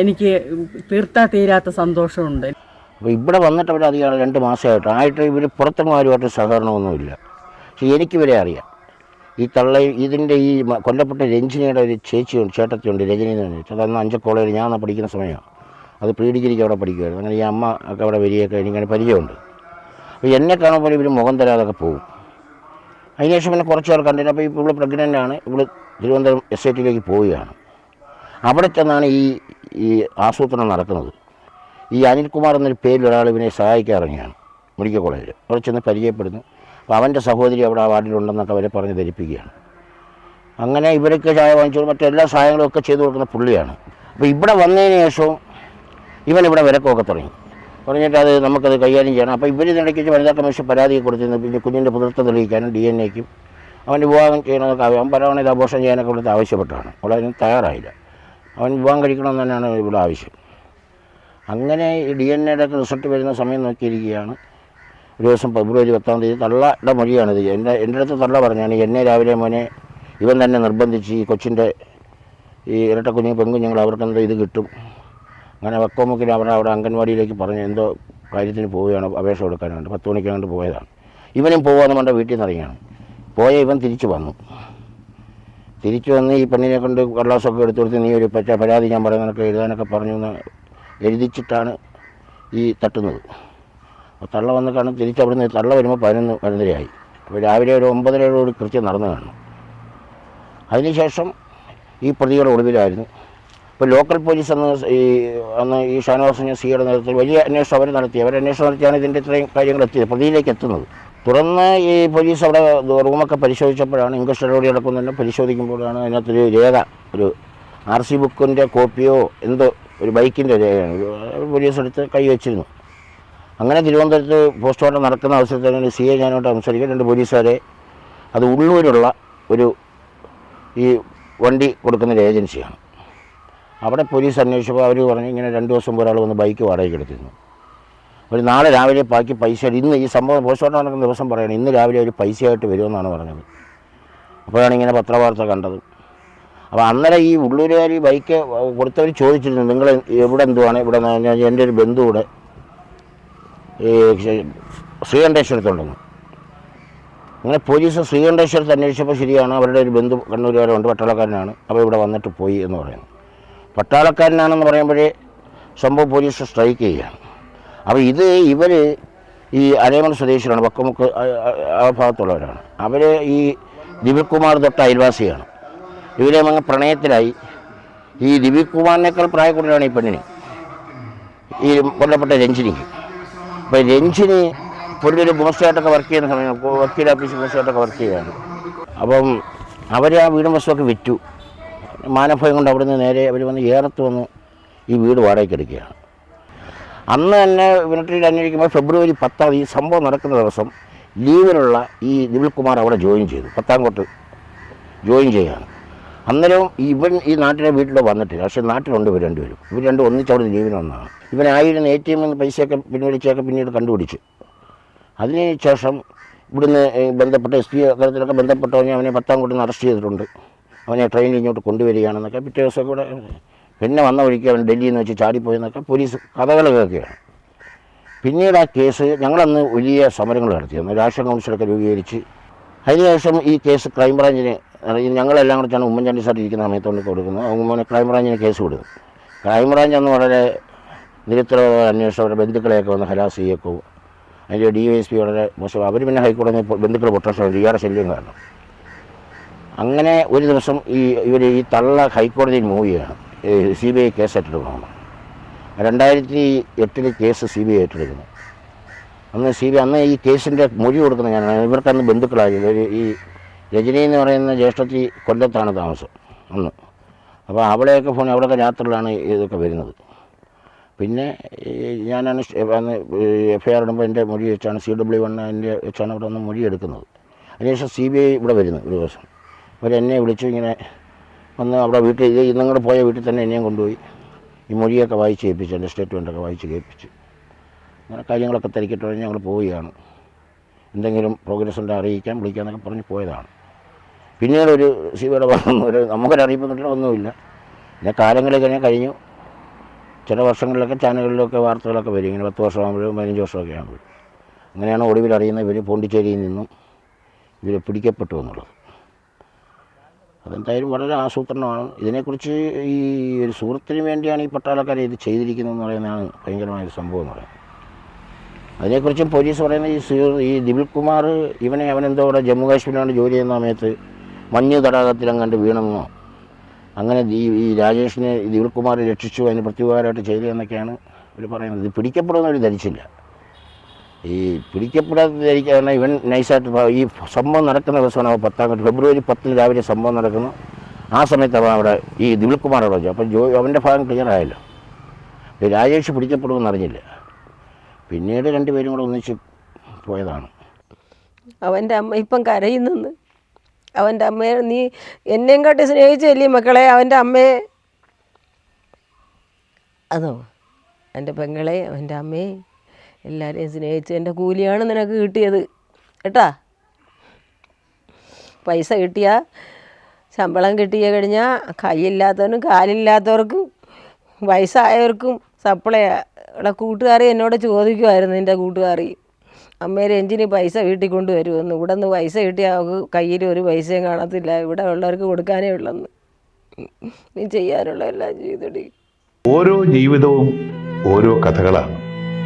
എനിക്ക് തീർത്താ തീരാത്ത സന്തോഷമുണ്ട്. അപ്പോൾ ഇവിടെ വന്നിട്ട് അവർ അധികം രണ്ട് മാസമായിട്ട്. ആയിട്ട് ഇവർ പുറത്തുമാരുമായിട്ട് സഹകരണമൊന്നുമില്ല. പക്ഷേ എനിക്കിവരെ അറിയാം. ഈ തള്ള ഇതിന്റെ ഈ കൊല്ലപ്പെട്ട രഞ്ജിനിയുടെ ഒരു ചേച്ചിയുണ്ട് ചേട്ടത്തിയുണ്ട് രജനി എന്ന് പറഞ്ഞാൽ അത് അന്ന് അഞ്ച് കോളേജിൽ ഞാൻ പഠിക്കുന്ന സമയമാണ്. അത് പ്രീ ഡിഗ്രിക്ക് അവിടെ പഠിക്കുമായിരുന്നു അങ്ങനെ ഈ അമ്മ ഒക്കെ അവിടെ വരികയൊക്കെ എനിക്കങ്ങനെ പരിചയമുണ്ട്. അപ്പോൾ എന്നെ കാണുമ്പോൾ ഇവർ മുഖം തരാതൊക്കെ പോകും. അതിനുശേഷം പിന്നെ കുറച്ച് പേർ കണ്ടിട്ട് അപ്പോൾ ഇപ്പോൾ ഇവിടെ പ്രഗ്നന്റ് ആണ്. ഇവിടെ തിരുവനന്തപുരം എസ് ഐ ടിയിലേക്ക് പോവുകയാണ്. അവിടെ ചെന്നാണ് ഈ ഈ ആസൂത്രണം നടക്കുന്നത്. ഈ അനിൽകുമാർ എന്നൊരു പേരിൽ ഒരാൾ ഇവനെ സഹായിക്കാറങ്ങിയാണ് മെഡിക്കൽ കോളേജിൽ. അവിടെ ചെന്ന് പരിചയപ്പെടുന്നു. അപ്പോൾ അവന്റെ സഹോദരി അവിടെ ആ വാർഡിലുണ്ടെന്നൊക്കെ അവരെ പറഞ്ഞ് ധരിപ്പിക്കുകയാണ്. അങ്ങനെ ഇവരൊക്കെ ചായ വാങ്ങിച്ചു മറ്റെല്ലാ സഹായങ്ങളും ഒക്കെ ചെയ്തു കൊടുക്കുന്ന പുള്ളിയാണ്. അപ്പോൾ ഇവിടെ വന്നതിന് ശേഷവും ഇവൻ ഇവിടെ വിലക്കൊക്കെ തുടങ്ങി. പറഞ്ഞിട്ട് അത് നമുക്കത് കൈകാര്യം ചെയ്യണം. അപ്പോൾ ഇവർ ഇതിനിടയ്ക്ക് വനിതാ കമ്മീഷൻ പരാതി കൊടുത്തിരുന്നു. പിന്നെ കുഞ്ഞിന്റെ പുതിർത്ത തെളിയിക്കാനും ഡി എൻ എക്കും. അവന്റെ വിവാഹം ചെയ്യണമെന്നൊക്കെ അവൻ പരവണ ഇത് ചെയ്യാനൊക്കെ ഇവിടുത്തെ ആവശ്യപ്പെട്ടാണ്. അവളതിനും തയ്യാറായില്ല. അവൻ വിവാഹം കഴിക്കണമെന്ന് തന്നെയാണ് ഇവിടെ ആവശ്യം. അങ്ങനെ ഈ ഡി എൻ എയുടെ റിസൾട്ട് വരുന്ന സമയം നോക്കിയിരിക്കുകയാണ്. ഒരു ദിവസം ഫെബ്രുവരി പത്താം തീയതി തള്ളയുടെ മൊഴിയാണിത് എന്റെ എന്റെ അടുത്ത് തള്ള പറഞ്ഞാണ് എന്നെ രാവിലെ മോനെ ഇവൻ തന്നെ നിർബന്ധിച്ച് ഈ കൊച്ചിന്റെ ഈ ഇരട്ട കുഞ്ഞു പെൺകുഞ്ഞുങ്ങൾ അവർക്കെന്തോ ഇത് കിട്ടും. അങ്ങനെ വക്കോമുക്കിന് അവർ അവിടെ അംഗൻവാടിയിലേക്ക് പറഞ്ഞ് എന്തോ കാര്യത്തിന് പോവുകയാണ് അപേക്ഷ കൊടുക്കാനുണ്ട് പത്ത് മണിക്കാണ്ട് പോയതാണ്. ഇവനും പോകാമെന്ന് പറഞ്ഞ വീട്ടിൽ നിന്ന് ഇറങ്ങിയാണ്. പോയ ഇവൻ തിരിച്ചു വന്നു. തിരിച്ചു വന്ന് ഈ പെണ്ണിനെ കൊണ്ട് കടലാസൊക്കെ എടുത്തു കൊടുത്ത് നീ ഒരു പച്ച പരാതി ഞാൻ പറയുന്നതൊക്കെ എഴുതാനൊക്കെ പറഞ്ഞു എന്ന് എഴുതിച്ചിട്ടാണ് ഈ തട്ടുന്നത്. അപ്പോൾ തള്ള വന്ന് കാണും. തിരിച്ച് അവിടുന്ന് തള്ള വരുമ്പോൾ പതിനൊന്ന് പതിനൊന്നരയായി. അപ്പോൾ രാവിലെ ഒരു ഒമ്പതരയോടുകൂടി കൃത്യം നടന്നു കാണും അതിനുശേഷം ഈ പ്രതികൾ ഒളിവിലായിരുന്നു ഇപ്പോൾ ലോക്കൽ പോലീസ് അന്ന് ഈ അന്ന് ഈ ഷാനവാസിനെ സിയുടെ നേതൃത്വത്തിൽ വലിയ അന്വേഷണം അവർ നടത്തി. അവർ നടത്തിയാണ് ഇതിന്റെ ഇത്രയും കാര്യങ്ങൾ എത്തിയത്. പ്രതിയിലേക്ക് എത്തുന്നത്. തുടർന്ന് ഈ പോലീസ് അവിടെ റൂമൊക്കെ പരിശോധിച്ചപ്പോഴാണ് ഇൻക്വസ്റ്റ് നടപടി നടക്കുന്നതെല്ലാം പരിശോധിക്കുമ്പോഴാണ് അതിനകത്തൊരു രേഖ ഒരു ആർ സി ബുക്കിന്റെ കോപ്പിയോ എന്തോ ഒരു ബൈക്കിന്റെ രേഖയാണ്. പോലീസ് എടുത്ത് കൈ വെച്ചിരുന്നു. അങ്ങനെ തിരുവനന്തപുരത്ത് പോസ്റ്റ്മോർട്ടം നടക്കുന്ന അവസരത്തിൽ തന്നെ സി എ ഞാനോട്ട് സംസാരിക്കുക രണ്ട് പോലീസുകാരെ അത് ഉള്ളൂരുള്ള ഒരു ഈ വണ്ടി കൊടുക്കുന്ന ഒരു ഏജൻസിയാണ്. അവിടെ പോലീസ് അന്വേഷിച്ചപ്പോൾ അവർ പറഞ്ഞു ഇങ്ങനെ രണ്ട് ദിവസം ഒരാൾ വന്ന് ബൈക്ക് വാടകയ്ക്ക് എടുത്തിരുന്നു. ഒരു നാളെ രാവിലെ ബാക്കി പൈസ ഇന്ന് ഈ സംഭവം പോസ്റ്റ്മോർട്ടം നടക്കുന്ന ദിവസം പറയണം ഇന്ന് രാവിലെ ഒരു പൈസയായിട്ട് വരുമെന്നാണ് പറഞ്ഞത്. അപ്പോഴാണ് ഇങ്ങനെ പത്രവാർത്ത കണ്ടത്. അപ്പോൾ അന്നേരം ഈ ഉള്ളൂരുകാർ ബൈക്ക് കൊടുത്തവർ ചോദിച്ചിരുന്നു നിങ്ങൾ എവിടെ എന്തുവാണ്? ഇവിടെ എന്റെ ഒരു ബന്ധു കൂടെ ഈ ശ്രീകണ്ഠേശ്വരത്തുണ്ടെന്ന്. അങ്ങനെ പോലീസ് ശ്രീകണ്ഠേശ്വരത്ത് അന്വേഷിച്ചപ്പോൾ ശരിയാണ് അവരുടെ ഒരു ബന്ധു കണ്ണൂരുകാരുണ്ട് പട്ടാളക്കാരനാണ് അപ്പോൾ ഇവിടെ വന്നിട്ട് പോയി എന്ന് പറയുന്നു. പട്ടാളക്കാരനാണെന്ന് പറയുമ്പോഴേ സംഭവം പോലീസ് സ്ട്രൈക്ക് ചെയ്യുകയാണ്. അപ്പോൾ ഇത് ഇവർ ഈ അരേമൺ സ്വദേശികളാണ് വക്കമുക്ക് ആ- ഭാഗത്തുള്ളവരാണ്. അവർ ഈ ദിലീപ് കുമാർ തൊട്ട് അയൽവാസിയാണ്. ഇവരെ അങ്ങ് പ്രണയത്തിലായി. ഈ ദിലീപ് കുമാറിനേക്കാൾ പ്രായ കൂടുതലാണ് ഈ പെണ്ണിന്. ഈ കൊല്ലപ്പെട്ട രഞ്ജിനിക്ക്. അപ്പോൾ രഞ്ജിനി പുള്ളിയൊരു ഗുമസ്റ്റായിട്ടൊക്കെ വർക്ക് ചെയ്യുന്ന സമയം വക്കീൽ ഓഫീസ് ഗുമസ്റ്റായിട്ടൊക്കെ വർക്ക് ചെയ്യുകയാണ്. അപ്പം അവർ ആ വീടും വസ്തുവൊക്കെ വിറ്റു. മാനഭയം കൊണ്ട് അവിടുന്ന് നേരെ അവർ വന്ന് ഏറത്ത് വന്ന് ഈ വീട് വാടകയ്ക്ക് എടുക്കുകയാണ്. അന്ന് തന്നെ മിലിറ്ററിയിൽ അന്വേഷിക്കുമ്പോൾ ഫെബ്രുവരി പത്താം ഈ സംഭവം നടക്കുന്ന ദിവസം ലീവിനുള്ള ഈ നിവിൽ കുമാർ അവിടെ ജോയിൻ ചെയ്തു. പത്താം കോട്ട് ജോയിൻ ചെയ്യുകയാണ്. അന്നേരം ഇവൻ ഈ നാട്ടിലെ വീട്ടിൽ വന്നിട്ടില്ല പക്ഷേ നാട്ടിലുണ്ട് ഇവർ രണ്ടുപേരും. ഇവർ രണ്ടും ഒന്നിച്ചവിടെ ലീവിന് വന്നതാണ്. ഇവനായിരുന്നു എ ടി എമ്മിൽ പൈസയൊക്കെ പിൻവലിച്ചൊക്കെ പിന്നീട് കണ്ടുപിടിച്ചു. അതിന് ശേഷം ഇവിടുന്ന് ബന്ധപ്പെട്ട എസ് പി തലത്തിലൊക്കെ ബന്ധപ്പെട്ടവനെ അവനെ പത്താം കൂട്ടിൽ നിന്ന് അറസ്റ്റ് ചെയ്തിട്ടുണ്ട്. അവനെ ട്രെയിനിൽ ഇങ്ങോട്ട് കൊണ്ടുവരികയാണെന്നൊക്കെ പിറ്റേ ദിവസമൊക്കെ കൂടെ പിന്നെ വന്ന വഴിക്ക് അവൻ ഡൽഹിയിൽ നിന്ന് വെച്ച് ചാടിപ്പോയെന്നൊക്കെ പോലീസ് കഥകൾ കേൾക്കുകയാണ്. പിന്നീട് ആ കേസ് ഞങ്ങളന്ന് വലിയ സമരങ്ങൾ നടത്തിയിരുന്നു രാഷ്ട്രീയ കൗൺസിലൊക്കെ രൂപീകരിച്ച് അതിനുശേഷം ഈ കേസ് ക്രൈംബ്രാഞ്ചിന് ഞങ്ങളെല്ലാം കൂടെ ചാണ് ഉമ്മൻചാണ്ടി സാർ ഇരിക്കുന്ന സമയത്തോണ്ട് കൊടുക്കുന്നത് ഉമ്മനെ ക്രൈംബ്രാഞ്ചിന് കേസ് കൊടുക്കും. ക്രൈംബ്രാഞ്ച് അന്ന് വളരെ നിരുത്തരവാദ അന്വേഷണം അവരുടെ ബന്ധുക്കളെയൊക്കെ വന്ന് ഹരാസ് ചെയ്യേക്കോ. അതിന്റെ ഡി എസ് പി വളരെ മോശം. അവർ പിന്നെ ഹൈക്കോടതി ബന്ധുക്കൾ പൊട്ടേഷൻ എസ് ശല്യം കാരണം. അങ്ങനെ ഒരു ദിവസം ഈ ഇവർ ഈ തള്ള ഹൈക്കോടതിയിൽ മൂവ് ചെയ്യാണ് സി ബി ഐ കേസ് ഏറ്റെടുക്കണം. രണ്ടായിരത്തി എട്ടിൽ കേസ് സി ബി ഐ ഏറ്റെടുക്കുന്നു. അന്ന് സി ബി അന്ന് ഈ കേസിന്റെ മൊഴി കൊടുക്കുന്ന ഞാൻ ഇവർക്കന്ന് ബന്ധുക്കളായി ഈ രജനി എന്ന് പറയുന്ന ജ്യേഷ്ഠത്തി കൊല്ലത്താണ് താമസം അന്ന്. അപ്പോൾ അവിടെയൊക്കെ ഫോൺ അവിടെയൊക്കെ രാത്രിയിലാണ് ഇതൊക്കെ വരുന്നത്. പിന്നെ ഞാനാണ് അന്ന് എഫ് ഐ ആർ ഇടുമ്പോൾ എന്റെ മൊഴി വെച്ചാണ് സി ഡബ്ല്യു വൺ എന്റെ വെച്ചാണ് അവിടെ നിന്ന് മൊഴി എടുക്കുന്നത്. അതിനുശേഷം സി ബി ഐ ഇവിടെ വരുന്നു ഒരു ദിവസം. അവർ എന്നെ വിളിച്ചു ഇങ്ങനെ വന്ന് അവിടെ വീട്ടിൽ ഇത് ഇന്നും കൂടെ പോയ വീട്ടിൽ തന്നെ എന്നെയും കൊണ്ടുപോയി. ഈ മൊഴിയൊക്കെ വായിച്ച് കേൾപ്പിച്ചു എന്റെ സ്റ്റേറ്റ്മെന്റൊക്കെ വായിച്ച് കേൾപ്പിച്ചു. അങ്ങനെ കാര്യങ്ങളൊക്കെ തിരക്കിട്ട് ഞങ്ങൾ പോവുകയാണ്. എന്തെങ്കിലും പ്രോഗ്രസ് ഉണ്ടെങ്കിൽ അറിയിക്കാൻ വിളിക്കാൻ വിളിക്കാമെന്നൊക്കെ പറഞ്ഞ് പോയതാണ്. പിന്നീട് ഒരു സിബിയുടെ ഭാഗത്തുനിന്ന് ഒരു നമുക്കൊരറിയിപ്പ് കിട്ടില്ല ഒന്നുമില്ല. പിന്നെ കാലങ്ങളിൽ തന്നെ കഴിഞ്ഞു. ചില വർഷങ്ങളിലൊക്കെ ചാനലുകളിലൊക്കെ വാർത്തകളൊക്കെ വരും. ഇങ്ങനെ പത്ത് വർഷമാകുമ്പോഴും പതിനഞ്ച് വർഷമൊക്കെ ആകുമ്പോഴും. അങ്ങനെയാണ് ഒടുവിൽ അറിയുന്ന ഇവർ പോണ്ടിച്ചേരിയിൽ നിന്നും ഇവർ പിടിക്കപ്പെട്ടു എന്നുള്ളത്. അതെന്തായാലും വളരെ ആസൂത്രണമാണ്. ഇതിനെക്കുറിച്ച് ഈ ഒരു സുഹൃത്തിന് വേണ്ടിയാണ് ഈ പട്ടാളക്കാരെ ഇത് ചെയ്തിരിക്കുന്നതെന്ന് പറയുന്നതാണ് ഭയങ്കരമായ ഒരു സംഭവം എന്ന് പറയുന്നത്. അതിനെക്കുറിച്ചും പോലീസ് പറയുന്നത് ഈ സു- ഈ ദിവിൽ കുമാർ ഇവനെ അവനെന്തോ ഇവിടെ ജമ്മു കാശ്മീരിലാണ് ജോലി ചെയ്യുന്ന സമയത്ത് മഞ്ഞ് തടാകത്തിലങ്ങാണ്ട് വീണെന്നോ അങ്ങനെ ഈ ഈ രാജേഷിനെ ദിവിൽ കുമാർ രക്ഷിച്ചു അതിന് പ്രത്യുപകാരമായിട്ട് ചെയ്തതെന്നൊക്കെയാണ് ഇവർ പറയുന്നത്. ഇത് പിടിക്കപ്പെടുമെന്ന് അവർ ധരിച്ചില്ല. ഈ പിടിക്കപ്പെടാതെ ധരിക്കാൻ ഇവൻ നൈസായിട്ട് ഈ സംഭവം നടക്കുന്ന ദിവസമാണ് പത്താം തീയതി ഫെബ്രുവരി പത്തിന് രാവിലെ സംഭവം നടക്കുന്നു. ആ സമയത്ത് അവൻ അവിടെ ഈ ദിപിൽ കുമാർ അവിടെ വെച്ചു അപ്പം ജോ അവന്റെ ഭാഗം ക്ലിയർ ആയല്ലോ. രാജേഷ് പിടിക്കപ്പെടുമെന്ന് അറിഞ്ഞില്ല. പിന്നീട് രണ്ടുപേരും കൂടെ ഒന്നിച്ച് പോയതാണ്. അവന്റെ അമ്മ ഇപ്പം കരയുന്നെന്ന് അവന്റെ അമ്മയെ നീ എന്നെയും കാട്ടി സ്നേഹിച്ചല്ലേ മക്കളെ? അവന്റെ അമ്മയെ. അതോ? എന്റെ പെങ്ങളെ അവന്റെ അമ്മയെ. എല്ലാവരെയും സ്നേഹിച്ച് എന്റെ കൂലിയാണ് നിനക്ക് കിട്ടിയത്. കേട്ടാ? പൈസ കിട്ടിയ ശമ്പളം കിട്ടിയ കഴിഞ്ഞാൽ കൈയില്ലാത്തവനും കാലില്ലാത്തവർക്കും വയസ്സായവർക്കും സപ്ലൈ ഇവിടെ കൂട്ടുകാരി എന്നോട് ചോദിക്കുമായിരുന്നു എന്റെ കൂട്ടുകാരി അമ്മേരെ എഞ്ചിന് പൈസ വീട്ടിൽ കൊണ്ടുവരുമെന്ന് ഇവിടെ നിന്ന് പൈസ കിട്ടിയാൽ അവൾക്ക് കയ്യിൽ ഒരു പൈസയും കാണത്തില്ല. ഇവിടെ ഉള്ളവർക്ക് കൊടുക്കാനേ ഉള്ളെന്ന്. നീ ചെയ്യാനുള്ള എല്ലാം ചെയ്തടി. ഓരോ ജീവിതവും ഓരോ കഥകളാണ്.